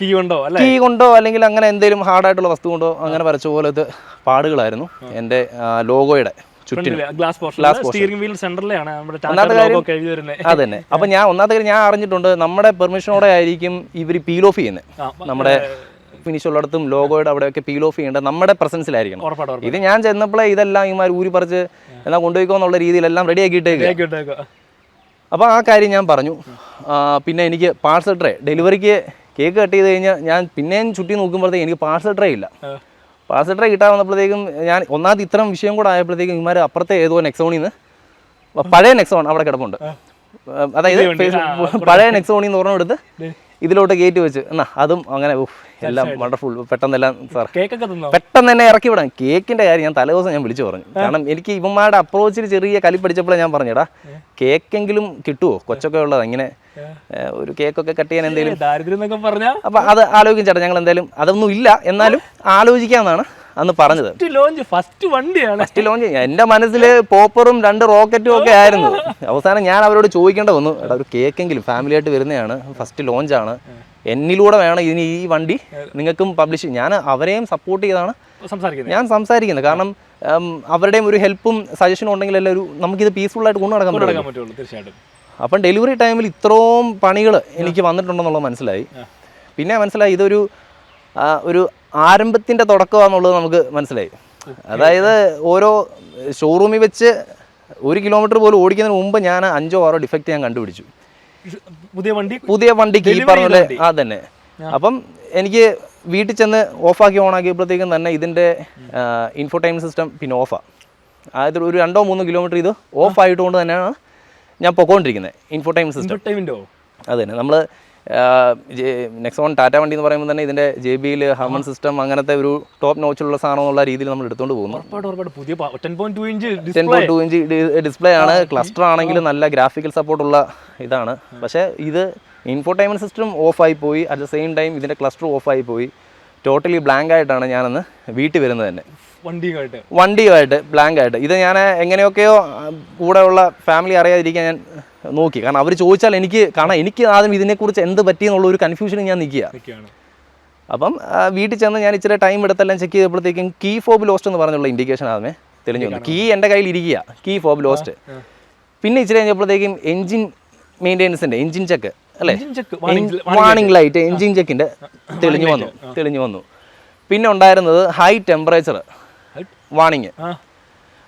കീ കൊണ്ടോ കീ കൊണ്ടോ അല്ലെങ്കിൽ അങ്ങനെ എന്തെങ്കിലും ഹാർഡായിട്ടുള്ള വസ്തു കൊണ്ടോ അങ്ങനെ വരച്ച പോലത്തെ പാടുകളായിരുന്നു എന്റെ ലോഗോയുടെ. ഗ്ലാസ് സ്റ്റിയറിംഗ് വീൽ സെന്ററിലാണ് നമ്മുടെ ഒന്നാമത്തെ ടാറ്റ ലോഗോ ഒക്കെ എഴുതി വരുന്നത് അത് തന്നെ അപ്പം ഞാൻ ഒന്നാമത്തെ കാര്യം ഞാൻ അറിഞ്ഞിട്ടുണ്ട് നമ്മുടെ പെർമിഷനോടെ ആയിരിക്കും ഇവർ പീൽ ഓഫ് ചെയ്യുന്നത് നമ്മുടെ ഫിനിഷ് ഉള്ളിടത്തും ലോഗോയുടെ അവിടെയൊക്കെ പീൽ ഓഫ് ചെയ്യേണ്ടത് നമ്മുടെ പ്രസൻസിലായിരിക്കണം ഉറപ്പാണ് ഇത് ഞാൻ ചെന്നപ്പോഴേ ഇതെല്ലാം ഇമാർ ഊരി പറിച്ച് എന്നാ കൊണ്ടുപോയിക്കോ എന്നുള്ള രീതിയിലെല്ലാം റെഡി ആക്കിയിട്ടേക്ക്. അപ്പോൾ ആ കാര്യം ഞാൻ പറഞ്ഞു. പിന്നെ എനിക്ക് പാർസൽ ട്രേ ഡെലിവറിക്ക് കേക്ക് കട്ട് ചെയ്ത് കഴിഞ്ഞാൽ ഞാൻ പിന്നെയും ചുറ്റി നോക്കുമ്പോഴത്തേക്ക് എനിക്ക് പാർസൽ ട്രേ ഇല്ല. പാർസൽ ട്രേ കിട്ടാൻ വന്നപ്പോഴത്തേക്കും ഞാൻ ഒന്നാമത് ഇത്തരം വിഷയം കൂടെ ആയപ്പോഴത്തേക്കും ഇമാർ അപ്പുറത്തെ ഏതോ നെക്സോണിൽ നിന്ന് പഴയ നെക്സോൺ അവിടെ കിടപ്പുണ്ട്. അതായത് പഴയ നെക്സോണിൽ നിന്ന് കൊടുത്ത് എടുത്ത് ഇതിലോട്ട് കയറ്റി വെച്ച്. എന്നാ അതും അങ്ങനെ എല്ലാം വണ്ടർഫുൾ പെട്ടെന്നെല്ലാം സാർ പെട്ടെന്ന് തന്നെ ഇറക്കി വിടാം കേക്കിന്റെ കാര്യം ഞാൻ തലേദിവസം ഞാൻ വിളിച്ചു പറഞ്ഞു. കാരണം എനിക്ക് ഇവന്മാരുടെ അപ്രോച്ചിൽ ചെറിയ കലി പഠിച്ചപ്പോഴേ ഞാൻ പറഞ്ഞടാ കേക്കെങ്കിലും കിട്ടുമോ കൊച്ചൊക്കെ ഉള്ളത് അങ്ങനെ ഒരു കേക്കൊക്കെ കട്ട് ചെയ്യാൻ എന്തെങ്കിലും? ദാരിദ്ര്യം എന്നൊക്കെ പറഞ്ഞാ? അപ്പൊ അത് ആലോചിക്കും ചേട്ടാ ഞങ്ങൾ എന്തായാലും അതൊന്നും ഇല്ല. എന്നാലും ആലോചിക്കാമെന്നാണ് അന്ന് പറഞ്ഞത്. ഫസ്റ്റ് ലോഞ്ച് ഫസ്റ്റ് വണ്ടിയാണ്. ഫസ്റ്റ് ലോഞ്ച് എന്റെ മനസ്സിൽ പോപ്പറും രണ്ട് റോക്കറ്റും ഒക്കെ ആയിരുന്നു. അവസാനം ഞാൻ അവരോട് ചോദിക്കേണ്ട വന്നു എടാ ഒരു കേക്കെങ്കിലും ഫാമിലി ആയിട്ട് വരുന്നതാണ് ഫസ്റ്റ് ലോഞ്ചാണ് എന്നിലൂടെ വേണം ഇനി ഈ വണ്ടി നിങ്ങൾക്കും പബ്ലിഷ് ഞാൻ അവരെയും സപ്പോർട്ട് ചെയ്താണ്. സംസാരിക്കുന്നത്. ഞാൻ സംസാരിക്കുന്നത്. കാരണം അവരുടെയും ഒരു ഹെൽപ്പും സജഷനും ഉണ്ടെങ്കിലല്ലേ ഒരു ഇത് പീസ്ഫുൾ ആയിട്ട് കൊണ്ടു നടക്കാൻ പറ്റും നടക്കാൻ പറ്റുള്ളൂ തീർച്ചയായിട്ടും. അപ്പം ഡെലിവറി ടൈമിൽ ഇത്രയും പണികൾ എനിക്ക് വന്നിട്ടുണ്ടെന്നുള്ളത് മനസ്സിലായി. പിന്നെ മനസ്സിലായി ഇതൊരു ഒരു ആരംഭത്തിന്റെ തുടക്കമാണെന്നുള്ളത് നമുക്ക് മനസ്സിലായി. അതായത് ഓരോ ഷോറൂമിൽ വെച്ച് ഒരു കിലോമീറ്റർ പോലും ഓടിക്കുന്നതിന് മുമ്പ് ഞാൻ അഞ്ചോ ആറോ ഡിഫക്റ്റ് ഞാൻ കണ്ടുപിടിച്ചു. പുതിയ വണ്ടി പുതിയ വണ്ടിക്ക് ഈ പറഞ്ഞ പോലെ ആ തന്നെ അപ്പം എനിക്ക് വീട്ടിൽ ചെന്ന് ഓഫാക്കി ഓണാക്കിയപ്പോഴത്തേക്കും തന്നെ ഇതിന്റെ ഇൻഫോടൈം സിസ്റ്റം പിന്നെ ഓഫാണ് അതായത് ഒരു രണ്ടോ മൂന്നോ കിലോമീറ്റർ ഇത് ഓഫ് തന്നെയാണ് ഞാൻ പൊക്കോണ്ടിരിക്കുന്നത് ഇൻഫോടൈം സിസ്റ്റം അത് നമ്മൾ നെക്സോൺ ടാറ്റ വണ്ടി എന്ന് പറയുമ്പോൾ തന്നെ ഇതിന്റെ ജെ ബിയിൽ ഹമൺ സിസ്റ്റം അങ്ങനത്തെ ഒരു ടോപ്പ് നോച്ചിലുള്ള സാധനം എന്നുള്ള രീതിയിൽ നമ്മൾ എടുത്തുകൊണ്ട് പോകുന്നു. പുതിയ ten point two inch display ആണ്. ക്ലസ്റ്റർ ആണെങ്കിലും നല്ല ഗ്രാഫിക്കൽ സപ്പോർട്ടുള്ള ഇതാണ്. പക്ഷേ ഇത് ഇൻഫോർടൈൻമെന്റ് സിസ്റ്റം ഓഫായി പോയി. അറ്റ് ദ സെയിം ടൈം ഇതിന്റെ ക്ലസ്റ്റർ ഓഫായി പോയി. ടോട്ടലി ബ്ലാങ്ക് ആയിട്ടാണ് ഞാനന്ന് വീട്ടിൽ വരുന്നത് തന്നെ. വണ്ടിയുമായിട്ട്. വണ്ടിയുമായിട്ട് ബ്ലാങ്ക് ആയിട്ട്. ഇത് ഞാൻ എങ്ങനെയൊക്കെയോ കൂടെയുള്ള ഫാമിലി അറിയാതിരിക്കാൻ ഞാൻ നോക്കി. കാരണം അവർ ചോദിച്ചാൽ എനിക്ക് കാരണം എനിക്ക് ആദ്യം ഇതിനെക്കുറിച്ച് എന്ത് പറ്റിയെന്നുള്ള ഒരു കൺഫ്യൂഷനിൽ ഞാൻ നിൽക്കുക അപ്പം വീട്ടിൽ ചെന്ന് ഞാൻ ഇച്ചിരി ടൈം എടുത്തെല്ലാം ചെക്ക് ചെയ്തപ്പോഴത്തേക്കും കീ ഫോബ് ലോസ്റ്റ് എന്ന് പറഞ്ഞുള്ള ഇൻഡിക്കേഷൻ ആദ്യമേ തെളിഞ്ഞു വന്നു. കീ എന്റെ കയ്യിൽ ഇരിക്കുക കീ ഫോബ് ലോസ്റ്റ് പിന്നെ ഇച്ചിരി കഴിഞ്ഞപ്പോഴത്തേക്കും എഞ്ചിൻ മെയിന്റെനൻസിന്റെ എഞ്ചിൻ ചെക്ക് അല്ലേ? വാണിംഗ് ലൈറ്റ് എഞ്ചിൻ ചെക്കിന്റെ തെളിഞ്ഞു വന്നു തെളിഞ്ഞു വന്നു. പിന്നെ ഉണ്ടായിരുന്നത് ഹൈ ടെമ്പറേച്ചർ വാണിങ്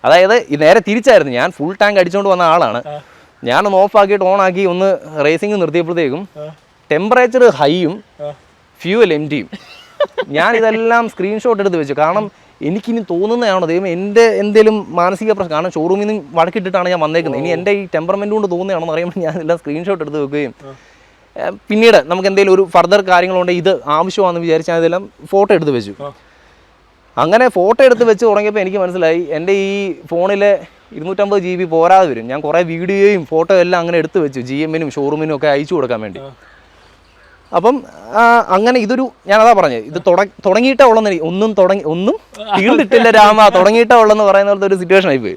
അതായത് നേരെ തിരിച്ചായിരുന്നു. ഞാൻ ഫുൾ ടാങ്ക് അടിച്ചുകൊണ്ട് വന്ന ആളാണ്. ഞാനൊന്ന് ഓഫ് ആക്കിയിട്ട് ഓൺ ആക്കി ഒന്ന് റേസിംഗ് നിർത്തിയപ്പോഴത്തേക്കും ടെമ്പറേച്ചർ ഹൈയും ഫ്യൂവൽ എം ടിയും ഞാൻ ഇതെല്ലാം സ്ക്രീൻഷോട്ട് എടുത്ത് വെച്ചു. കാരണം എനിക്കിനി തോന്നുന്നതാണോ? ദൈവം എന്റെ എന്തെങ്കിലും മാനസിക പ്രശ്നം കാരണം ഷോറൂമിൽ നിന്ന് വഴക്കിട്ടിട്ടാണ് ഞാൻ വന്നേക്കുന്നത്. ഇനി എന്റെ ഈ ടെമ്പർമെന്റ് കൊണ്ട് തോന്നുന്നതാണോ എന്ന് അറിയുമ്പോൾ ഞാൻ എല്ലാം സ്ക്രീൻഷോട്ട് എടുത്ത് വെക്കുകയും പിന്നീട് നമുക്ക് എന്തെങ്കിലും ഒരു ഫർദർ കാര്യങ്ങളുണ്ടെങ്കിൽ ഇത് ആവശ്യമാണെന്ന് വിചാരിച്ച് ഞാൻ ഇതെല്ലാം ഫോട്ടോ എടുത്ത് വെച്ചു. അങ്ങനെ ഫോട്ടോ എടുത്ത് വെച്ച് തുടങ്ങിയപ്പോൾ എനിക്ക് മനസ്സിലായി. എന്റെ ഈ ഫോണിലെ ഇരുന്നൂറ്റമ്പത് ജി ബി പോരാതെ വരും. ഞാൻ കുറേ വീഡിയോയും ഫോട്ടോ എല്ലാം അങ്ങനെ എടുത്തു വെച്ചു. ജി എമ്മിനും ഷോറൂമിനും ഒക്കെ അയച്ചു കൊടുക്കാൻ വേണ്ടി. അപ്പം അങ്ങനെ ഇതൊരു ഞാനതാ പറഞ്ഞത്. ഇത് തുടങ്ങിയിട്ടാ ഉള്ളെന്ന് ഒന്നും തുടങ്ങി ഒന്നും തീർന്നിട്ടില്ല രാമ. തുടങ്ങിയിട്ടേ ഉള്ളെന്ന് പറയുന്ന പോലത്തെ ഒരു സിറ്റുവേഷൻ ആയി പോയി.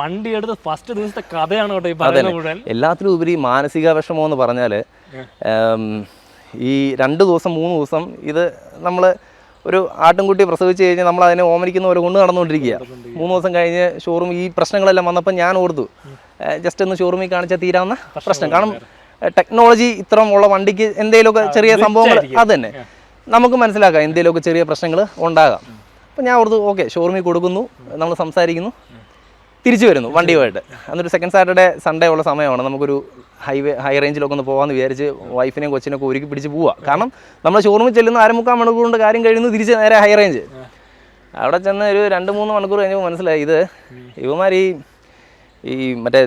വണ്ടി എടുത്ത് ഫസ്റ്റ് ദിവസത്തെ കഥയാണ് കേട്ടോ എല്ലാത്തിലും ഉപരി മാനസിക വിഷമം എന്ന് പറഞ്ഞാൽ ഈ രണ്ട് ദിവസം മൂന്ന് ദിവസം ഇത് നമ്മൾ ഒരു ആട്ടിൻകുട്ടി പ്രസവിച്ച് കഴിഞ്ഞ് നമ്മൾ അതിനെ ഓമനിക്കുന്ന ഒരു കൊണ്ട് നടന്നുകൊണ്ടിരിക്കുക മൂന്ന് ദിവസം കഴിഞ്ഞ് ഷോറൂം ഈ പ്രശ്നങ്ങളെല്ലാം വന്നപ്പോൾ ഞാൻ ഓർത്തു ജസ്റ്റ് ഒന്ന് ഷോറൂമിൽ കാണിച്ചാൽ തീരാവുന്ന പ്രശ്നം. കാരണം ടെക്നോളജി ഇത്രയും ഉള്ള വണ്ടിക്ക് എന്തെങ്കിലുമൊക്കെ ചെറിയ സംഭവങ്ങൾ അത് തന്നെ നമുക്ക് മനസ്സിലാക്കാം എന്തെങ്കിലുമൊക്കെ ചെറിയ പ്രശ്നങ്ങൾ ഉണ്ടാകാം. അപ്പോൾ ഞാൻ ഓർത്തു ഓക്കെ ഷോറൂമിൽ കൊടുക്കുന്നു നമ്മൾ സംസാരിക്കുന്നു തിരിച്ചു വരുന്നു വണ്ടിയുമായിട്ട്. അന്നൊരു സെക്കൻഡ് സാറ്റർഡേ സൺഡേ ഉള്ള സമയമാണ്. നമുക്കൊരു ഹൈവേ ഹൈ റേഞ്ചിലൊക്കെ ഒന്ന് പോകാമെന്ന് വിചാരിച്ച് വൈഫിനെയും കൊച്ചിനൊക്കെ ഒരുക്കി പിടിച്ച് പോവാം. കാരണം നമ്മൾ ഷോറൂമിൽ ചെല്ലുന്ന അരമുക്കാൽ മണിക്കൂർ കൊണ്ട് കാര്യം കഴിയുന്നു തിരിച്ച് നേരെ ഹൈ റേഞ്ച് അവിടെ ചെന്ന് ഒരു രണ്ട് മൂന്ന് മണിക്കൂർ കഴിഞ്ഞപ്പോൾ മനസ്സിലായി ഇത് ഇവന്മാർ ഈ ഈ മറ്റേ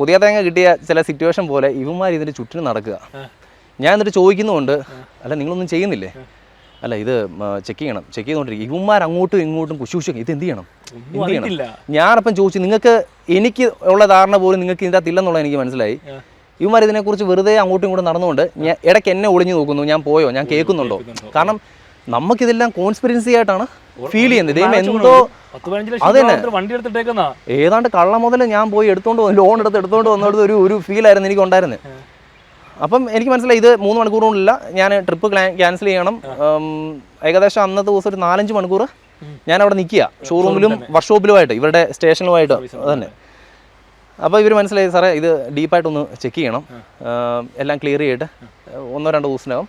പുതിയ തേങ്ങ കിട്ടിയ ചില സിറ്റുവേഷൻ പോലെ ഇവന്മാർ ഇതിന്റെ ചുറ്റിനും നടക്കുക. ഞാൻ എന്നിട്ട് ചോദിക്കുന്നുമുണ്ട് അല്ല നിങ്ങളൊന്നും ചെയ്യുന്നില്ലേ? അല്ല ഇത് ചെക്ക് ചെയ്യണം ചെക്ക് ചെയ്തുകൊണ്ടിരിക്കും ഇവന്മാർ അങ്ങോട്ടും ഇങ്ങോട്ടും കുശുശു ഇത് എന്ത് ചെയ്യണം? എന്ത് ചെയ്യണം? ഞാനപ്പം ചോദിച്ചു നിങ്ങൾക്ക് എനിക്ക് ഉള്ള ധാരണ പോലും നിങ്ങൾക്ക് ഇതിന്റെ അകത്തില്ലെന്നുള്ളത് എനിക്ക് മനസ്സിലായി. ഇവന്മാർ ഇതിനെക്കുറിച്ച് വെറുതെ അങ്ങോട്ടും ഇങ്ങോട്ടും നടന്നുകൊണ്ട് ഞാൻ ഇടയ്ക്ക് എന്നെ ഒളിഞ്ഞു നോക്കുന്നു. ഞാൻ പോയോ? ഞാൻ കേൾക്കുന്നുണ്ടോ? കാരണം നമുക്കിതെല്ലാം കോൺസ്പിറൻസി ആയിട്ടാണ് ഫീൽ ചെയ്യുന്നത്. ദൈവം എന്തോ അതന്നെ. ഏതാണ്ട് കള്ള മുതൽ ഞാൻ പോയി എടുത്തോണ്ട് വന്നു ലോൺ എടുത്ത് എടുത്തോണ്ട് വന്നിടത്ത് ഒരു ഒരു ഫീലായിരുന്നു എനിക്ക് ഉണ്ടായിരുന്നത് അപ്പം എനിക്ക് മനസ്സിലായി ഇത് മൂന്ന് മണിക്കൂർ കൊണ്ടില്ല ഞാൻ ട്രിപ്പ് ക്യാൻസൽ ചെയ്യണം. ഏകദേശം അന്നത്തെ ദിവസം ഒരു നാലഞ്ച് മണിക്കൂർ ഞാൻ അവിടെ നിൽക്കുക. ഷോറൂമിലും വർക്ക്ഷോപ്പിലുമായിട്ട് ഇവരുടെ സ്റ്റേഷനിലുമായിട്ട്. തന്നെ അപ്പോൾ ഇവർ മനസ്സിലായി സാറേ ഇത് ഡീപ്പായിട്ടൊന്ന് ചെക്ക് ചെയ്യണം. എല്ലാം ക്ലിയർ ചെയ്തിട്ട് ഒന്നോ രണ്ടോ ദിവസത്തിനകം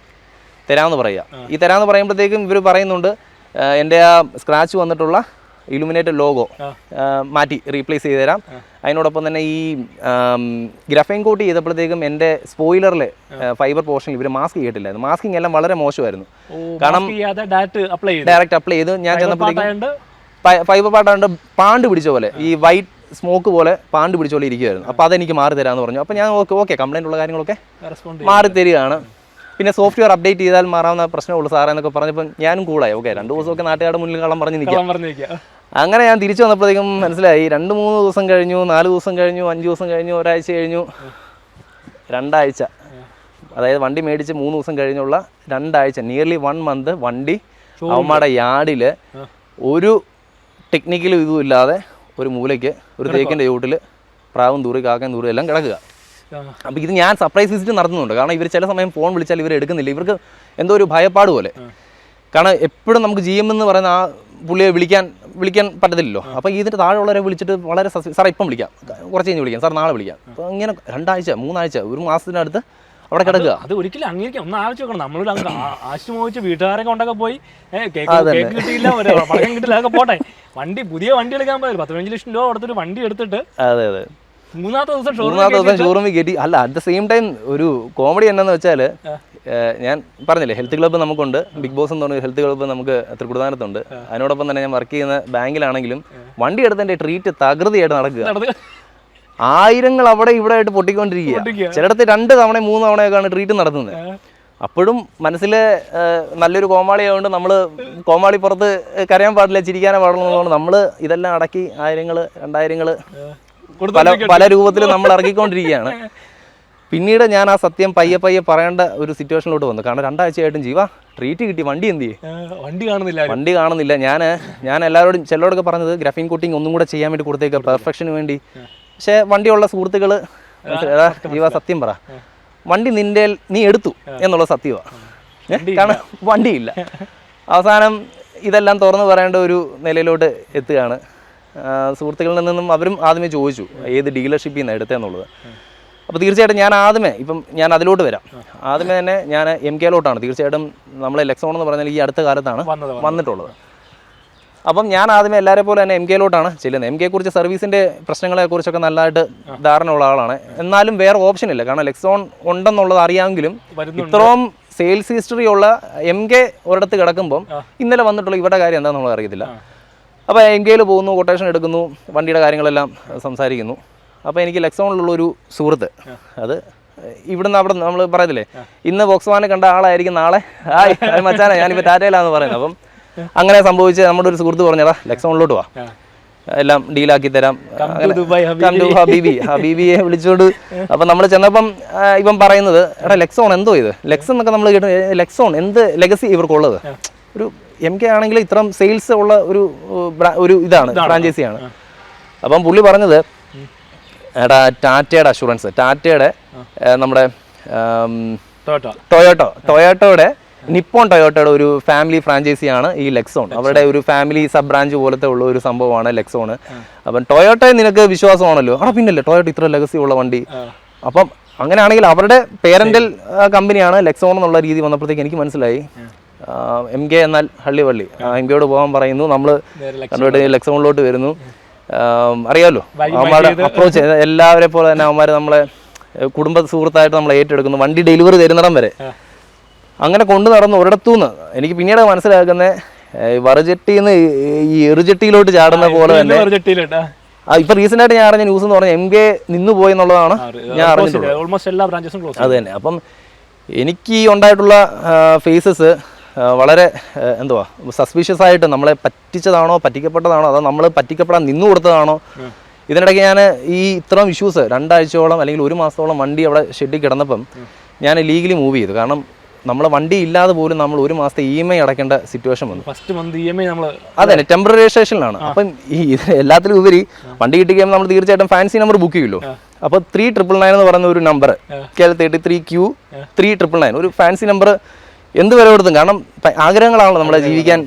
തരാമെന്ന് പറയുക. ഈ തരാമെന്ന് പറയുമ്പോഴത്തേക്കും ഇവർ പറയുന്നുണ്ട് എന്റെ ആ സ്ക്രാച്ച് വന്നിട്ടുള്ള ഇലുമിനേറ്റ് ലോഗോ മാറ്റി റീപ്ലേസ് ചെയ്ത് തരാം. അതിനോടൊപ്പം തന്നെ ഈ ഗ്രഫൈൻ കോട്ട് ചെയ്തപ്പോഴത്തേക്കും എന്റെ സ്പോയിലറിൽ ഫൈബർ പോർഷൻ ഇവർ മാസ്ക് ചെയ്തിട്ടില്ലായിരുന്നു. മാസ്കിങ് എല്ലാം വളരെ മോശമായിരുന്നു. കാരണം ഡയറക്റ്റ് അപ്ലൈ ചെയ്ത്. ഞാൻ ചെന്നപ്പോഴത്തേക്കും ഫൈബർ പാട്ടാണ്ട് പാണ്ട് പിടിച്ച പോലെ ഈ വൈറ്റ് സ്മോക്ക് പോലെ പാണ്ട് പിടിച്ചോളി ഇരിക്കുവായിരുന്നു. ഇരിക്കുമായിരുന്നു അപ്പോൾ അതെനിക്ക് മാറി തരാന്ന് പറഞ്ഞു. അപ്പോൾ ഞാൻ ഓക്കെ ഓക്കെ കംപ്ലൈന്റ് ഉള്ള കാര്യങ്ങളൊക്കെ റെസ്പോണ്ട് മാറി തരികയാണ്. പിന്നെ സോഫ്റ്റ്വെയർ അപ്ഡേറ്റ് ചെയ്താൽ മാറാവുന്ന പ്രശ്നമുള്ളൂ സാറേ എന്നൊക്കെ പറഞ്ഞപ്പോൾ ഞാനും കൂളായി. ഓക്കെ രണ്ട് ദിവസമൊക്കെ നാട്ടുകാരുടെ മുന്നിൽ കള്ളം പറഞ്ഞ് നിൽക്കാം അങ്ങനെ ഞാൻ തിരിച്ചു വന്നപ്പോഴത്തേക്കും മനസ്സിലായി. രണ്ട് മൂന്ന് ദിവസം കഴിഞ്ഞു നാല് ദിവസം കഴിഞ്ഞു അഞ്ച് ദിവസം കഴിഞ്ഞു ഒരാഴ്ച കഴിഞ്ഞു. രണ്ടാഴ്ച. അതായത് വണ്ടി മേടിച്ച് മൂന്ന് ദിവസം കഴിഞ്ഞുള്ള രണ്ടാഴ്ച നിയർലി വൺ മന്ത് വണ്ടി അവന്മാരുടെ യാർഡിൽ ഒരു ടെക്നിക്കലും ഇതും ഇല്ലാതെ ഒരു മൂലയ്ക്ക് ഒരു തേക്കിന്റെ ചൂട്ടിൽ പ്രാവും തൂറി കാക്കയും തൂറി എല്ലാം കിടക്കുക. അപ്പം അപ്പോൾ ഇത് ഞാൻ സർപ്രൈസ് വിസിറ്റ് നടത്തുന്നുണ്ട്. കാരണം ഇവർ ചില സമയം ഫോൺ വിളിച്ചാൽ ഇവർ എടുക്കുന്നില്ല. ഇവർക്ക് എന്തോ ഒരു ഭയപ്പാട് പോലെ. കാരണം എപ്പോഴും നമുക്ക് ജി എം എന്ന് പറയുന്ന ആ പുള്ളിയെ വിളിക്കാൻ വിളിക്കാൻ പറ്റത്തില്ലല്ലോ. അപ്പോൾ ഇതിന്റെ താഴെയുള്ളവരെ വിളിച്ചിട്ട് വളരെ സാർ ഇപ്പം വിളിക്കാം. കുറച്ച് കഴിഞ്ഞ് വിളിക്കാം. സാർ നാളെ വിളിക്കാം. അപ്പോൾ ഇങ്ങനെ രണ്ടാഴ്ച മൂന്നാഴ്ച ഒരു മാസത്തിനടുത്ത് അവിടെ കിടക്കുക. അത് ഒരിക്കലും അംഗീകരിക്കാം ഒന്ന് ആലോചിച്ച് നോക്കണം. നമ്മളൊരു അങ്ങ് ആ- ആശു മോഹിച്ച് വീട്ടുകാരെ കൊണ്ടൊക്കെ പോയി കേക്ക് കേക്ക് കിട്ടിയില്ല പഴം കിട്ടില്ല അതൊക്കെ പോട്ടെ. വണ്ടി പുതിയ വണ്ടി എടുക്കാൻ പോയാലും പത്ത് പതിനഞ്ച് ലക്ഷം രൂപ കൊടുത്തൊരു വണ്ടി എടുത്തിട്ട് അതെ അതെ. മൂന്നാമത്തെ ദിവസം മൂന്നാമത്തെ ദിവസം ഷോറൂമിൽ കയറ്റി. അല്ല അറ്റ് ദ സെയിം ടൈം ഒരു കോമഡി എന്നാന്ന് വെച്ചാൽ ഞാൻ പറഞ്ഞില്ലേ ഹെൽത്ത് ക്ലബ്ബ് നമുക്കുണ്ട്. ബിഗ് ബോസ് എന്ന് പറഞ്ഞ ഹെൽത്ത് ക്ലബ്ബ് നമുക്ക് തൃക്കുടുതാനത്തുണ്ട്. അതിനോടൊപ്പം തന്നെ ഞാൻ വർക്ക് ചെയ്യുന്ന ബാങ്കിലാണെങ്കിലും വണ്ടി എടുത്തതിന്റെ ട്രീറ്റ് തകൃതിയായിട്ട് നടക്കുക. ആയിരങ്ങൾ അവിടെ ഇവിടെ ആയിട്ട് പൊട്ടിക്കൊണ്ടിരിക്കുക. ചിലയിടത്ത് രണ്ട് തവണ മൂന്ന് തവണയൊക്കെയാണ് ട്രീറ്റ് നടത്തുന്നത്. അപ്പോഴും മനസ്സിലെ നല്ലൊരു കോമാളി ആയതുകൊണ്ട് നമ്മൾ കോമാളി പുറത്ത് കരയാൻ പാടില്ല ചിരിക്കാനേ പാടുള്ളൂ എന്നുള്ളതുകൊണ്ട് നമ്മൾ ഇതെല്ലാം അടക്കി ആയിരങ്ങൾ രണ്ടായിരങ്ങൾ പല പല രൂപത്തിൽ നമ്മൾ ഇറക്കിക്കൊണ്ടിരിക്കുകയാണ്. പിന്നീട് ഞാൻ ആ സത്യം പയ്യെ പയ്യെ പറയേണ്ട ഒരു സിറ്റുവേഷനിലോട്ട് വന്നു. കാരണം രണ്ടാഴ്ചയായിട്ടും ജീവ ട്രീറ്റ് കിട്ടി. വണ്ടി എന്ത് വണ്ടി കാണുന്നില്ല വണ്ടി കാണുന്നില്ല. ഞാൻ ഞാൻ എല്ലാവരോടും ചിലരോടൊക്കെ പറഞ്ഞത് ഗ്രാഫിൻ കോട്ടിങ് ഒന്നും കൂടെ ചെയ്യാൻ വേണ്ടി കൊടുത്തേക്ക്. പെർഫെക്ഷന് വേണ്ടി. പക്ഷേ വണ്ടിയുള്ള സുഹൃത്തുക്കൾ ജീവ സത്യം പറ. വണ്ടി നിന്റെ നീ എടുത്തു എന്നുള്ള സത്യമാണ് കാരണം വണ്ടിയില്ല. അവസാനം ഇതെല്ലാം തുറന്നു പറയേണ്ട ഒരു നിലയിലോട്ട് എത്തുകയാണ്. സുഹൃത്തുക്കളിൽ നിന്നും അവരും ആദ്യമേ ചോദിച്ചു ഏത് ഡീലർഷിപ്പിൽ നിന്ന് എടുത്തതെന്നുള്ളത്? അപ്പോൾ തീർച്ചയായിട്ടും ഞാൻ ആദ്യമേ ഇപ്പം ഞാൻ അതിലോട്ട് വരാം. ആദ്യമേ തന്നെ ഞാൻ എം കെയിലോട്ടാണ് തീർച്ചയായിട്ടും നമ്മളെ ലെക്സോൺ എന്ന് പറഞ്ഞാൽ ഈ അടുത്ത കാലത്താണ് വന്നിട്ടുള്ളത്. അപ്പം ഞാൻ ആദ്യമേ എല്ലാവരെ പോലെ തന്നെ എം കെയിലോട്ടാണ് ചെല്ലുന്നത്. എം കെയെ കുറിച്ച് സർവീസിന്റെ പ്രശ്നങ്ങളെ കുറിച്ചൊക്കെ നല്ലതായിട്ട് ധാരണ ഉള്ള ആളാണ്. എന്നാലും വേറെ ഓപ്ഷൻ ഇല്ല. കാരണം ലെക്സോൺ ഉണ്ടെന്നുള്ളത് അറിയാമെങ്കിലും. ഇത്രയും സെയിൽസ് ഹിസ്റ്ററി ഉള്ള എം കെ ഒരിടത്ത് കിടക്കുമ്പം ഇന്നലെ വന്നിട്ടുള്ള ഇവരുടെ കാര്യം എന്താണെന്നുള്ളത് അറിയത്തില്ല. അപ്പോൾ എം കെയിൽ പോകുന്നു കൊട്ടേഷൻ എടുക്കുന്നു വണ്ടിയുടെ കാര്യങ്ങളെല്ലാം സംസാരിക്കുന്നു. അപ്പോൾ എനിക്ക് ലെക്സോണിലുള്ള ഒരു സുഹൃത്ത്. അത് ഇവിടുന്ന് അവിടെ നമ്മൾ പറയത്തില്ലേ? ഇന്ന് ബോക്സ്വാനെ കണ്ട ആളായിരിക്കും നാളെ. ആ മച്ചാനെ ഞാനിപ്പോൾ ടാറ്റയിലാന്ന് പറയുന്നത്. അപ്പം അങ്ങനെ സംഭവിച്ച് നമ്മുടെ ഒരു സുഹൃത്ത് പറഞ്ഞടാ ലെക്സോണിലോട്ട് വാ. എല്ലാം ഡീലാക്കി തരാം. ഹബീബി. ഹബീബിയെ വിളിച്ചോണ്ട് അപ്പൊ നമ്മൾ ചെന്നപ്പം ഇപ്പം ഇവൻ പറയുന്നത് എടാ ലെക്സോൺ എന്തോ ഇത്? ലെക്സ് എന്നൊക്കെ നമ്മൾ കേട്ടു ലെക്സോൺ എന്ത് ലെഗസി ഇവർക്കുള്ളത്? ഒരു എം കെ ആണെങ്കിൽ ഇത്രയും സെയിൽസ് ഉള്ള ഒരു ഒരു ഇതാണ് ഫ്രാഞ്ചൈസിയാണ്. അപ്പം പുള്ളി പറഞ്ഞത് എടാ ടാറ്റയുടെ അഷുറൻസ് ടാറ്റയുടെ നമ്മുടെ ടൊയോട്ടോ ടൊയോട്ടോയുടെ നിപ്പോൺ ടൊയോട്ടയുടെ ഒരു ഫാമിലി ഫ്രാഞ്ചൈസിയാണ് ഈ ലെക്സോൺ അവരുടെ ഒരു ഫാമിലി സബ് ബ്രാഞ്ച് പോലത്തെ ഉള്ള ഒരു സംഭവമാണ് ലെക്സോൺ അപ്പം ടൊയോട്ടയെ നിനക്ക് വിശ്വാസമാണല്ലോ? അവിടെ പിന്നല്ലേ ടൊയോട്ട ഇത്ര ലെഗസി ഉള്ള വണ്ടി അപ്പം അങ്ങനെയാണെങ്കിൽ അവരുടെ പേരന്റൽ കമ്പനിയാണ് ലെക്സോൺ എന്നുള്ള രീതി വന്നപ്പോഴത്തേക്ക് എനിക്ക് മനസ്സിലായി. എം കെ എന്നാൽ ഹള്ളിവള്ളി. എം കെയോട് പോകാൻ പറയുന്നു. നമ്മൾ കണ്ടുപോയിട്ട് ലക്സമോളിലോട്ട് വരുന്നു. അറിയാമല്ലോ അവന്മാരുടെ അപ്രോച്ച് എല്ലാവരെ പോലെ തന്നെ അവന്മാർ നമ്മളെ കുടുംബ സുഹൃത്തായിട്ട് നമ്മൾ ഏറ്റെടുക്കുന്നു. വണ്ടി ഡെലിവറി തരുന്നിടം വരെ. അങ്ങനെ കൊണ്ടു നടന്ന് ഒരിടത്തുനിന്ന് എനിക്ക് പിന്നീട് മനസ്സിലാക്കുന്നത് വറുചട്ടിന്ന് ഈ എറുചട്ടിയിലോട്ട് ചാടുന്ന പോലെ തന്നെ ഇപ്പൊ റീസെന്റ് ആയിട്ട് ഞാൻ അറിഞ്ഞ ന്യൂസ് എന്ന് പറഞ്ഞാൽ എം കെ നിന്ന് പോയി എന്നുള്ളതാണ് ഞാൻ അറിഞ്ഞിട്ടുള്ളത്. അത് തന്നെ. അപ്പം എനിക്ക് ഈ ഉണ്ടായിട്ടുള്ള ഫേസസ് വളരെ എന്തുവാ സസ്പീഷ്യസ് ആയിട്ട് നമ്മളെ പറ്റിച്ചതാണോ പറ്റിക്കപ്പെട്ടതാണോ അതോ നമ്മൾ പറ്റിക്കപ്പെടാൻ നിന്നു കൊടുത്തതാണോ? ഇതിനിടയ്ക്ക് ഞാൻ ഈ ഇത്രയും ഇഷ്യൂസ് രണ്ടാഴ്ചയോളം അല്ലെങ്കിൽ ഒരു മാസത്തോളം വണ്ടി അവിടെ ഷെഡിൽ കിടന്നപ്പം ഞാൻ ലീഗലി മൂവ് ചെയ്തു. കാരണം നമ്മളെ വണ്ടി ഇല്ലാതെ പോലും നമ്മൾ ഒരു മാസത്തെ ഇ എം ഐ അടയ്ക്കേണ്ട സിറ്റുവേഷൻ വന്നു. First month E M I നമ്മൾ അതെ ടെമ്പററി രജിസ്ട്രേഷനിലാണ് അപ്പം ഈ എല്ലാത്തിലും ഉപരി വണ്ടി കിട്ടിക്കഴിയുമ്പോൾ നമ്മൾ തീർച്ചയായിട്ടും ഫാൻസി നമ്പർ ബുക്ക് ചെയ്യുമല്ലോ അപ്പോൾ ത്രീ ട്രിപ്പിൾ നയൻ എന്ന് പറയുന്ന ഒരു number K L thirty three Q three triple nine ഒരു ഫാൻസി നമ്പർ എന്ത് വില കൊടുത്തും. കാരണം ആഗ്രഹങ്ങളാണല്ലോ നമ്മളെ ജീവിക്കാൻ.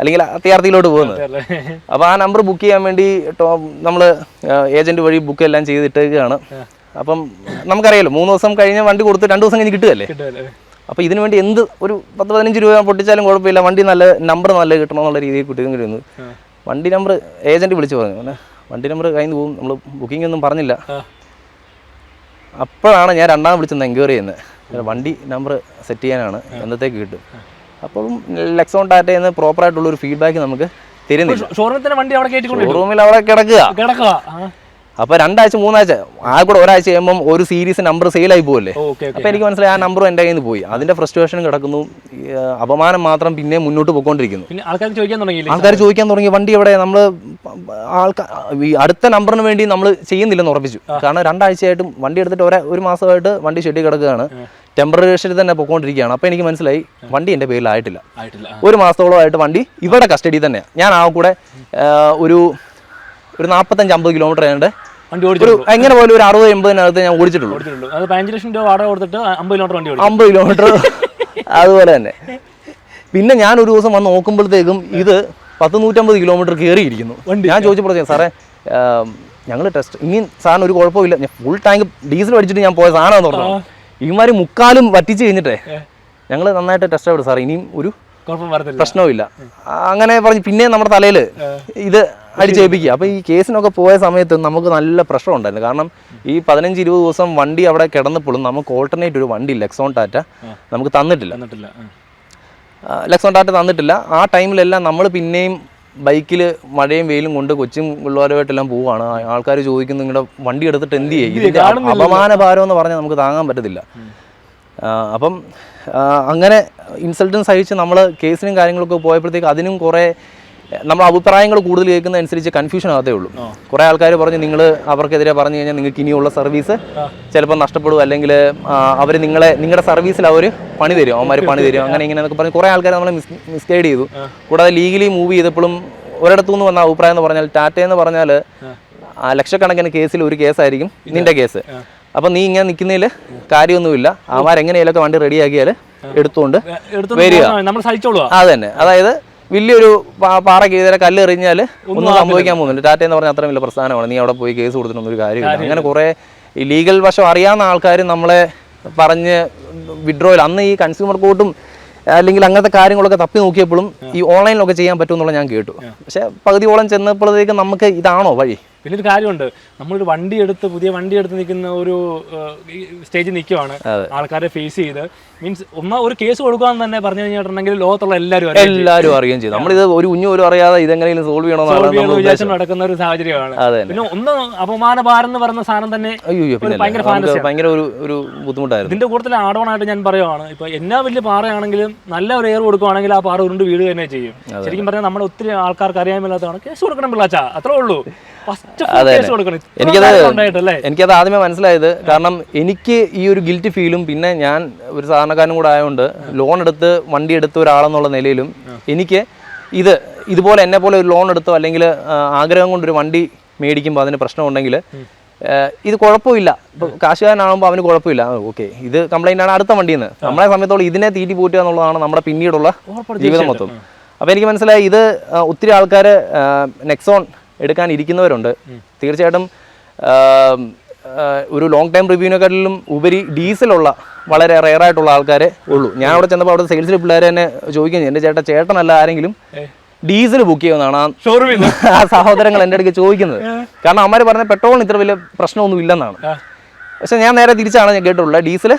അല്ലെങ്കിൽ അത്യാർത്ഥിയിലോട്ട് പോകുന്നത്. അപ്പോൾ ആ നമ്പർ ബുക്ക് ചെയ്യാൻ വേണ്ടി നമ്മൾ ഏജന്റ് വഴി ബുക്ക് എല്ലാം ചെയ്തിട്ടേക്കാണ്. അപ്പം നമുക്കറിയാലോ മൂന്ന് ദിവസം കഴിഞ്ഞ് വണ്ടി കൊടുത്ത് രണ്ട് ദിവസം കഴിഞ്ഞ് കിട്ടുകയല്ലേ? അപ്പോൾ ഇതിനു വേണ്ടി എന്ത് ഒരു പത്ത് പതിനഞ്ച് രൂപ പൊട്ടിച്ചാലും കുഴപ്പമില്ല. വണ്ടി നല്ല നമ്പർ നല്ല കിട്ടണം എന്നുള്ള രീതിയിൽ കിട്ടുകയും കഴിയുന്നു വണ്ടി നമ്പർ ഏജന്റ് വിളിച്ചു പറഞ്ഞു. പിന്നെ വണ്ടി നമ്പർ കയ്യിൽ നിന്ന് പോകും. നമ്മൾ ബുക്കിംഗ് ഒന്നും പറഞ്ഞില്ല. അപ്പോഴാണ് ഞാൻ രണ്ടാമത് വിളിച്ചത് എൻക്വയറി ചെയ്യുന്നത്. വണ്ടി നമ്പർ സെറ്റ് ചെയ്യാനാണ് എന്നത്തേക്ക് കിട്ടും. അപ്പം ലെക്സോൺ ടാറ്റയിൽ നിന്ന് പ്രോപ്പറായിട്ടുള്ള ഒരു ഫീഡ്ബാക്ക് നമുക്ക് തരുന്നില്ല. ഷോറൂമിൽ അവിടെ കിടക്കുക. കിടക്കുക. അപ്പോൾ രണ്ടാഴ്ച മൂന്നാഴ്ച ആ കൂടെ ഒരാഴ്ച കഴിയുമ്പോൾ ഒരു സീരീസ് നമ്പർ സെയിൽ സെയിലായി പോകല്ലേ അപ്പൊ അപ്പോൾ എനിക്ക് മനസ്സിലായി ആ നമ്പറും എന്റെ കയ്യിൽ നിന്ന് പോയി. അതിന്റെ ഫ്രസ്ട്രേഷൻ കിടക്കുന്നു. അപമാനം മാത്രം പിന്നെ മുന്നോട്ട് പോയിക്കൊണ്ടിരിക്കുന്നു. ആൾക്കാർ ചോദിക്കാൻ തുടങ്ങിയില്ലേ? ആൾക്കാർ ചോദിക്കാൻ തുടങ്ങി. വണ്ടി എവിടെ? നമ്മൾ ആൾക്കാർ അടുത്ത നമ്പറിന് വേണ്ടി നമ്മൾ ചെയ്യുന്നില്ലെന്ന് ഉറപ്പിച്ചു. കാരണം രണ്ടാഴ്ചയായിട്ടും വണ്ടി എടുത്തിട്ട് ഒരേ ഒരു മാസമായിട്ട് വണ്ടി ഷെഡിൽ കിടക്കുകയാണ്. ടെമ്പററി രജിസ്റ്ററിൽ തന്നെ പോയിക്കൊണ്ടിരിക്കുകയാണ്. അപ്പോൾ എനിക്ക് മനസ്സിലായി വണ്ടി എന്റെ പേരിലായിട്ടില്ല. ഒരു മാസത്തോളമായിട്ട് വണ്ടി ഇവിടെ കസ്റ്റഡി തന്നെയാണ് ഞാൻ ആ കൂടെ ഒരു ഒരു നാൽപ്പത്തഞ്ച് അമ്പത് കിലോമീറ്റർ ഏതാണ്ട്. വണ്ടി ഓടിച്ചു എങ്ങനെ പോലും ഒരു അറുപത് എൺപതിനകത്ത് ഞാൻ ഓടിച്ചിട്ടുള്ളൂ. അത് പതിനഞ്ച് ലക്ഷം രൂപ വാടക കൊടുത്തിട്ട് അമ്പത് കിലോമീറ്റർ വണ്ടി അമ്പത് കിലോമീറ്റർ അതുപോലെ തന്നെ. പിന്നെ ഞാൻ ഒരു ദിവസം വന്ന് നോക്കുമ്പോഴത്തേക്കും ഇത് പത്ത് നൂറ്റമ്പത് കിലോമീറ്റർ കയറിയിരിക്കുന്നു ഞാൻ ചോദിച്ചപ്പോഴത്തേക്കും സാറേ ഞങ്ങൾ ടെസ്റ്റ് ഇനി സാറിന് ഒരു കുഴപ്പമില്ല. ഞാൻ ഫുൾ ടാങ്ക് ഡീസൽ അടിച്ചിട്ട് ഞാൻ പോയ സാധനമാണെന്ന് പറഞ്ഞു. ഇവന്മാർ മുക്കാലും വറ്റിച്ച് കഴിഞ്ഞിട്ടേ ഞങ്ങൾ നന്നായിട്ട് ടെസ്റ്റ് ആവിടും സാർ ഇനിയും ഒരു പ്രശ്നവും ഇല്ല അങ്ങനെ പറഞ്ഞ് പിന്നെ നമ്മുടെ തലയിൽ ഇത് അടിച്ചേൽപ്പിക്കുക. അപ്പോൾ ഈ കേസിനൊക്കെ പോയ സമയത്ത് നമുക്ക് നല്ല പ്രഷർ ഉണ്ടായിരുന്നു. കാരണം ഈ പതിനഞ്ച് ഇരുപത് ദിവസം വണ്ടി അവിടെ കിടന്നപ്പോഴും നമുക്ക് ഓൾട്ടർനേറ്റ് ഒരു വണ്ടി ലെക്സോൺ ടാറ്റ നമുക്ക് തന്നിട്ടില്ല. ലെക്സോൺ ടാറ്റ തന്നിട്ടില്ല. ആ ടൈമിലെല്ലാം നമ്മൾ പിന്നെയും ബൈക്കിൽ മഴയും വെയിലും കൊണ്ട് കൊച്ചും പിള്ളേരുമായിട്ടെല്ലാം പോവാണ്. ആൾക്കാർ ചോദിക്കുന്നു നിങ്ങളുടെ വണ്ടി എടുത്തിട്ട് എന്ത് ചെയ്യും? ഇതിന്റെ അപമാന ഭാരം എന്ന് പറഞ്ഞാൽ നമുക്ക് താങ്ങാൻ പറ്റത്തില്ല. അപ്പം അങ്ങനെ ഇൻസൾട്ടും സഹിച്ച് നമ്മൾ കേസിനും കാര്യങ്ങളൊക്കെ പോയപ്പോഴത്തേക്ക് അതിനും കുറേ നമ്മൾ അഭിപ്രായങ്ങൾ കൂടുതൽ കേൾക്കുന്ന അനുസരിച്ച് കൺഫ്യൂഷൻ ആകത്തേ ഉള്ളൂ. കുറേ ആൾക്കാർ പറഞ്ഞു നിങ്ങൾ അവർക്കെതിരെ പറഞ്ഞു കഴിഞ്ഞാൽ നിങ്ങൾക്ക് ഇനിയുള്ള സർവീസ് ചിലപ്പോൾ നഷ്ടപ്പെടും. അല്ലെങ്കിൽ അവർ നിങ്ങളെ നിങ്ങളുടെ സർവീസിൽ അവർ പണി തരും. അവന്മാർ പണി തരും. അങ്ങനെ ഇങ്ങനെ എന്നൊക്കെ പറഞ്ഞ് കുറേ ആൾക്കാർ നമ്മളെ മിസ് മിസ്ഗൈഡ് ചെയ്തു. കൂടാതെ ലീഗലി മൂവ് ചെയ്തപ്പോഴും ഒരിടത്തു നിന്ന് വന്ന അഭിപ്രായം എന്ന് പറഞ്ഞാൽ ടാറ്റ എന്ന് പറഞ്ഞാൽ ലക്ഷക്കണക്കിന് കേസിൽ ഒരു കേസായിരിക്കും നിന്റെ കേസ്. അപ്പം നീ ഇങ്ങനെ നിൽക്കുന്നതിൽ കാര്യമൊന്നുമില്ല. അവന്മാരെങ്ങനെയൊക്കെ വണ്ടി റെഡിയാക്കിയാൽ എടുത്തുകൊണ്ട് എടുത്തു വരിക. അത് തന്നെ. അതായത് വലിയൊരു പാറയ്ക്ക് എതിരെ കല്ല് എറിഞ്ഞാൽ ഒന്നും സംഭവിക്കാൻ പോകുന്നില്ല. ടാറ്റ എന്ന് പറഞ്ഞാൽ അത്ര വലിയ പ്രസ്ഥാനമാണ് നീ അവിടെ പോയി കേസ് കൊടുത്തിട്ടൊന്നും ഒരു കാര്യമില്ല. അങ്ങനെ കുറേ ഈ ലീഗൽ വശം അറിയാവുന്ന ആൾക്കാർ നമ്മളെ പറഞ്ഞ് വിഡ്രോയിൽ അന്ന് ഈ കൺസ്യൂമർ കോർട്ടും അല്ലെങ്കിൽ അങ്ങനത്തെ കാര്യങ്ങളൊക്കെ തപ്പി നോക്കിയപ്പോഴും ഈ ഓൺലൈനിലൊക്കെ ചെയ്യാൻ പറ്റുമെന്നുള്ള ഞാൻ കേട്ടു. പക്ഷേ പകുതിയോളം ചെന്നപ്പോഴത്തേക്ക് നമുക്ക് ഇതാണോ വഴി? പിന്നെ ഒരു കാര്യമുണ്ട്. നമ്മളൊരു വണ്ടി എടുത്ത് പുതിയ വണ്ടി എടുത്ത് നിൽക്കുന്ന ഒരു സ്റ്റേജിൽ നിൽക്കുവാണ് ആൾക്കാരെ ഫേസ് ചെയ്ത്. മീൻസ് ഒന്നാ ഒരു കേസ് കൊടുക്കാന്ന് തന്നെ പറഞ്ഞു കഴിഞ്ഞിട്ടുണ്ടെങ്കിൽ ലോകത്തുള്ള എല്ലാവരും എല്ലാവരും അറിയുകയും ചെയ്തു നമ്മളിത് ഒരു കുഞ്ഞു പോലും അറിയാതെ ഇതെങ്ങനെയും സോൾവ് ചെയ്യണമെന്നാണ് വിചാരിച്ചു നടക്കുന്ന ഒരു സാഹചര്യമാണ്. പിന്നെ ഒന്ന് അപമാന ഭാരം എന്ന് പറയുന്ന സാധനം തന്നെ ഭയങ്കര ഒരു ഒരു ബുദ്ധിമുട്ടായിരുന്നു. ഇതിന്റെ കൂട്ടത്തിൽ ആടവണായിട്ട് ഞാൻ പറയുവാണ്. ഇപ്പൊ എന്നാ വലിയ പാറയാണെങ്കിലും നല്ല ഒരു എയർ കൊടുക്കുവാണെങ്കിൽ ആ പാറ ഉരുണ്ട് വീട് തന്നെ ചെയ്യും. ശരിക്കും പറഞ്ഞാൽ നമ്മുടെ ഒത്തിരി ആൾക്കാർക്ക് അറിയാൻ മേലാത്തതാണ്. കേസ് കൊടുക്കണം പിള്ളാച്ച. അത്രേ ഉള്ളൂ. എനിക്കത് എനിക്കത് ആദ്യമേ മനസ്സിലായത് കാരണം എനിക്ക് ഈ ഒരു ഗിൽറ്റ് ഫീലും പിന്നെ ഞാൻ ഒരു സാധാരണക്കാരനും കൂടെ ആയതുകൊണ്ട് ലോൺ എടുത്ത് വണ്ടി എടുത്ത ഒരാളെന്നുള്ള നിലയിലും എനിക്ക് ഇത് ഇതുപോലെ എന്നെ പോലെ ഒരു ലോൺ എടുത്തോ അല്ലെങ്കിൽ ആഗ്രഹം കൊണ്ടൊരു വണ്ടി മേടിക്കുമ്പോൾ അതിന് പ്രശ്നമുണ്ടെങ്കിൽ ഇത് കുഴപ്പമില്ല. ഇപ്പോൾ കാശുകാരനാകുമ്പോൾ അവന് കുഴപ്പമില്ല. ഓക്കെ ഇത് കംപ്ലൈന്റ് ആണ് അടുത്ത വണ്ടിയിൽ നിന്ന് നമ്മളെ സമയത്തോളം ഇതിനെ തീറ്റി പോറ്റുക എന്നുള്ളതാണ് നമ്മുടെ പിന്നീടുള്ള ജീവിതം മൊത്തം. അപ്പോൾ എനിക്ക് മനസ്സിലായി ഇത് ഒത്തിരി ആൾക്കാർ നെക്സോൺ എടുക്കാൻ ഇരിക്കുന്നവരുണ്ട് തീർച്ചയായിട്ടും ഒരു ലോങ് ടൈം റിവ്യൂവിനെക്കാട്ടിലും ഉപരി ഡീസലുള്ള വളരെ റെയർ ആയിട്ടുള്ള ആൾക്കാരെ ഉള്ളൂ. ഞാൻ അവിടെ ചെന്നപ്പോൾ അവിടെ സെയിൽസിൽ പിള്ളേരെ തന്നെ ചോദിക്കുന്നത് എന്റെ ചേട്ടൻ ചേട്ടനല്ല ആരെങ്കിലും ഡീസൽ ബുക്ക് ചെയ്യുന്നതാണ്? ആ സഹോദരങ്ങൾ എന്റെ അടുക്ക് ചോദിക്കുന്നത്. കാരണം അമ്മമാർ പറഞ്ഞ പെട്രോളിന് ഇത്ര വലിയ പ്രശ്നമൊന്നും ഇല്ലെന്നാണ്. പക്ഷെ ഞാൻ നേരെ തിരിച്ചാണ് ഞാൻ കേട്ടിട്ടുള്ളത്. ഡീസൽ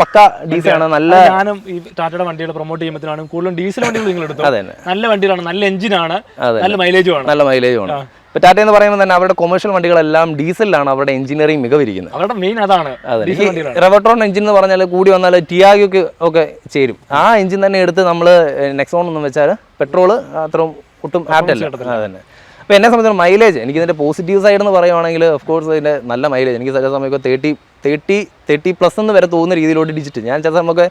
പക്ക ഡീസൽ ആണ്. നല്ല ഞാനും ഈ ടാറ്റയുടെ വണ്ടികൾ പ്രൊമോട്ട് ചെയ്യുമ്പോഴാണ് കൂടുതലും ഡീസൽ വണ്ടികൾ നിങ്ങൾ എടുത്തു അതെ നല്ല വണ്ടികളാണ് നല്ല എഞ്ചിനാണ് നല്ല മൈലേജും ആണ് നല്ല മൈലേജും ആണ് ഇപ്പൊ ടാറ്റ എന്ന് പറയുമ്പോൾ തന്നെ അവരുടെ കൊമേഴ്ഷ്യൽ വണ്ടികളെല്ലാം ഡീസലിലാണ് അവരുടെ എഞ്ചിനീയറിംഗ് മികവിരിക്കുന്നത്. അവരുടെ മെയിൻ അതാണ് റെവട്രോൺ എഞ്ചിൻ എന്ന് പറഞ്ഞാൽ കൂടി വന്നാൽ ടിയാഗോക്ക് ഒക്കെ ചേരും. ആ എഞ്ചിൻ തന്നെ എടുത്ത് നമ്മൾ നെക്സോൺ എന്ന് വെച്ചാൽ പെട്രോൾ അത്രയും ഒട്ടും ആപ്റ്റല്ല അതന്നെ അത് തന്നെ. അപ്പോൾ എന്നെ സംബന്ധിച്ച് മൈലേജ് എനിക്ക് ഇതിന്റെ പോസിറ്റീവ് സൈഡ് എന്ന് പറയുവാണെങ്കിൽ ഓഫ് കോഴ്സ് ഇതിന്റെ നല്ല മൈലേജ് എനിക്ക് ചില സമയമൊക്കെ തേർട്ടി തേർട്ടി തേർട്ടി പ്ലസ് എന്ന് വരെ തോന്നുന്ന രീതിയിലോട്ട് ഡിജിറ്റ് ഞാൻ ചില സമയമൊക്കെ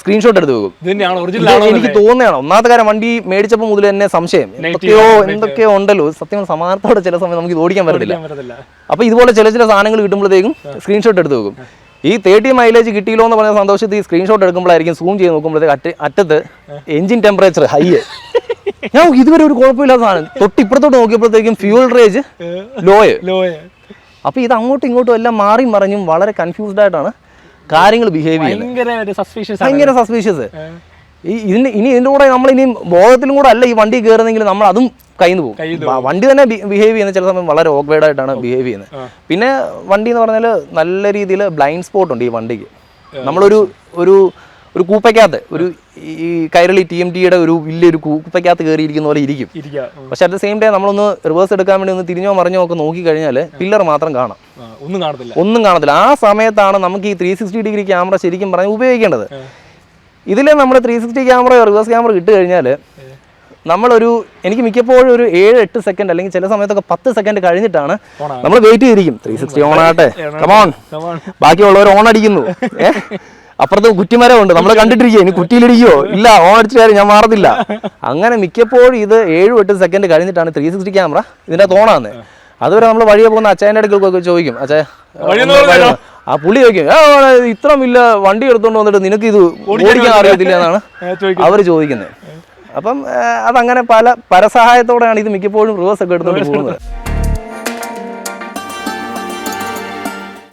സ്ക്രീൻഷോട്ട് എടുത്ത് വെക്കും. ആണോ എനിക്ക് തോന്നുകയാണ് ഒന്നാമത്തെ കാര്യം വണ്ടി മേടിച്ചപ്പോൾ മുതൽ തന്നെ സംശയം. എന്തൊക്കെയോ എന്തൊക്കെയോ ഉണ്ടല്ലോ. സത്യം സമാനത്തോടെ ചില സമയം നമുക്ക് ഇത് ഓടിക്കാൻ പറ്റത്തില്ല. അപ്പൊ അപ്പോൾ ഇതുപോലെ ചില ചില സാധനങ്ങൾ കിട്ടുമ്പോഴത്തേക്കും സ്ക്രീൻഷോട്ട് എടുത്ത് വെക്കും. ഈ തേർട്ടി മൈലേജ് കിട്ടിയല്ലോ എന്ന് പറയുന്ന സന്തോഷത്തിൽ ഈ സ്ക്രീൻഷോട്ട് എടുക്കുമ്പോഴായിരിക്കും സൂം ചെയ്ത് നോക്കുമ്പോഴത്തേക്ക് അറ്റ അറ്റത്ത് എഞ്ചിൻ ടെമ്പറേച്ചർ ഹൈ ഞാൻ ഇതുവരെ ഒരു കുഴപ്പമില്ലാത്ത സാധനം. തൊട്ട് ഇപ്പുറത്തോട്ട് നോക്കിയപ്പോഴത്തേക്കും ഫ്യൂൽ റേജ് ലോയ്. ലോയ. അപ്പോൾ ഇത് അങ്ങോട്ടും ഇങ്ങോട്ടും എല്ലാം മാറി മറിഞ്ഞും വളരെ കൺഫ്യൂസ്ഡ് ആയിട്ടാണ് കാര്യങ്ങൾ ബിഹേവ് ചെയ്യുന്നത്. ഭയങ്കര സസ്പീഷ്യസ് ആണ്. ഭയങ്കര സസ്പീഷ്യസ് ഈ ഇതിന് ഇനി ഇതിന്റെ കൂടെ നമ്മൾ ഇനി ബോധത്തിലും കൂടെ അല്ല ഈ വണ്ടി കയറുന്നെങ്കിൽ നമ്മൾ അതും കയ്യിൽ നിന്ന് പോകും. വണ്ടി തന്നെ ബിഹേവ് ചെയ്യുന്ന ചില സമയം വളരെ ഓക്വേഡ് ആയിട്ടാണ് ബിഹേവ് ചെയ്യുന്നത്. പിന്നെ വണ്ടി എന്ന് പറഞ്ഞാൽ നല്ല രീതിയിൽ ബ്ലൈൻഡ് സ്പോട്ട് ഉണ്ട് ഈ വണ്ടിക്ക്. നമ്മളൊരു ഒരു ഒരു കൂപ്പയ്ക്കകത്ത് ഒരു ഈ കൈരളി ടി എം ടിയുടെ ഒരു വലിയൊരു കൂപ്പയ്ക്കകത്ത് കയറിയിരിക്കുന്ന പോലെ ഇരിക്കും. പക്ഷെ അറ്റ് ദ സെയിം ടൈം നമ്മളൊന്ന് റിവേഴ്സ് എടുക്കാൻ വേണ്ടി ഒന്ന് തിരിഞ്ഞോ മറിഞ്ഞോ ഒക്കെ നോക്കി കഴിഞ്ഞാൽ പില്ലർ മാത്രം കാണാം. ഒന്നും കാണത്തില്ല. ഒന്നും കാണത്തില്ല. ആ സമയത്താണ് നമുക്ക് ഈ ത്രീ സിക്സ്റ്റി ഡിഗ്രി ക്യാമറ ശരിക്കും പറഞ്ഞാൽ ഉപയോഗിക്കേണ്ടത്. ഇതിൽ നമ്മൾ three sixty camera reverse camera ഇട്ട് കഴിഞ്ഞാൽ നമ്മളൊരു എനിക്ക് മിക്കപ്പോഴും ഒരു ഏഴ് എട്ട് സെക്കൻഡ് അല്ലെങ്കിൽ ചില സമയത്തൊക്കെ പത്ത് സെക്കൻഡ് കഴിഞ്ഞിട്ടാണ് നമ്മൾ വെയിറ്റ് ചെയ്തിരിക്കും. ത്രീ സിക്സ്റ്റി ഓൺ ആട്ടെ കമോൺ ബാക്കിയുള്ളവർ ഓൺ അടിക്കുന്നു അപ്പുറത്ത് കുറ്റിമരം ഉണ്ട് നമ്മൾ കണ്ടിട്ടിരിക്കുക ഇനി കുറ്റിയിലിരിക്കുവോ? ഇല്ല ഓൺ അടിച്ചു കാര്യം ഞാൻ മാറത്തില്ല. അങ്ങനെ മിക്കപ്പോഴും ഇത് ഏഴും എട്ട് സെക്കൻഡ് കഴിഞ്ഞിട്ടാണ് ത്രീ സിക്സ്റ്റി ക്യാമറ ഇതിന്റെ തോണാന്ന് അതുവരെ നമ്മൾ വഴിയെ പോകുന്ന അച്ഛന്റെ അടുക്കൊക്കെ ചോദിക്കും അച്ഛാ ആ പുള്ളി ചോദിക്കും ഇത്രമില്ല ഇത്ര ഇല്ല വണ്ടി എടുത്തോണ്ട് വന്നിട്ട് നിനക്ക് ഇത് ഓടിക്കാൻ അറിയത്തില്ല. എന്നാണ്. അവർ ചോദിക്കുന്നത് അപ്പം അതങ്ങനെ പല പരസഹായത്തോടെയാണ് ഇത് മിക്കപ്പോഴും റിവേഴ്സ് ഒക്കെ എടുത്തോണ്ട് പോകുന്നത്.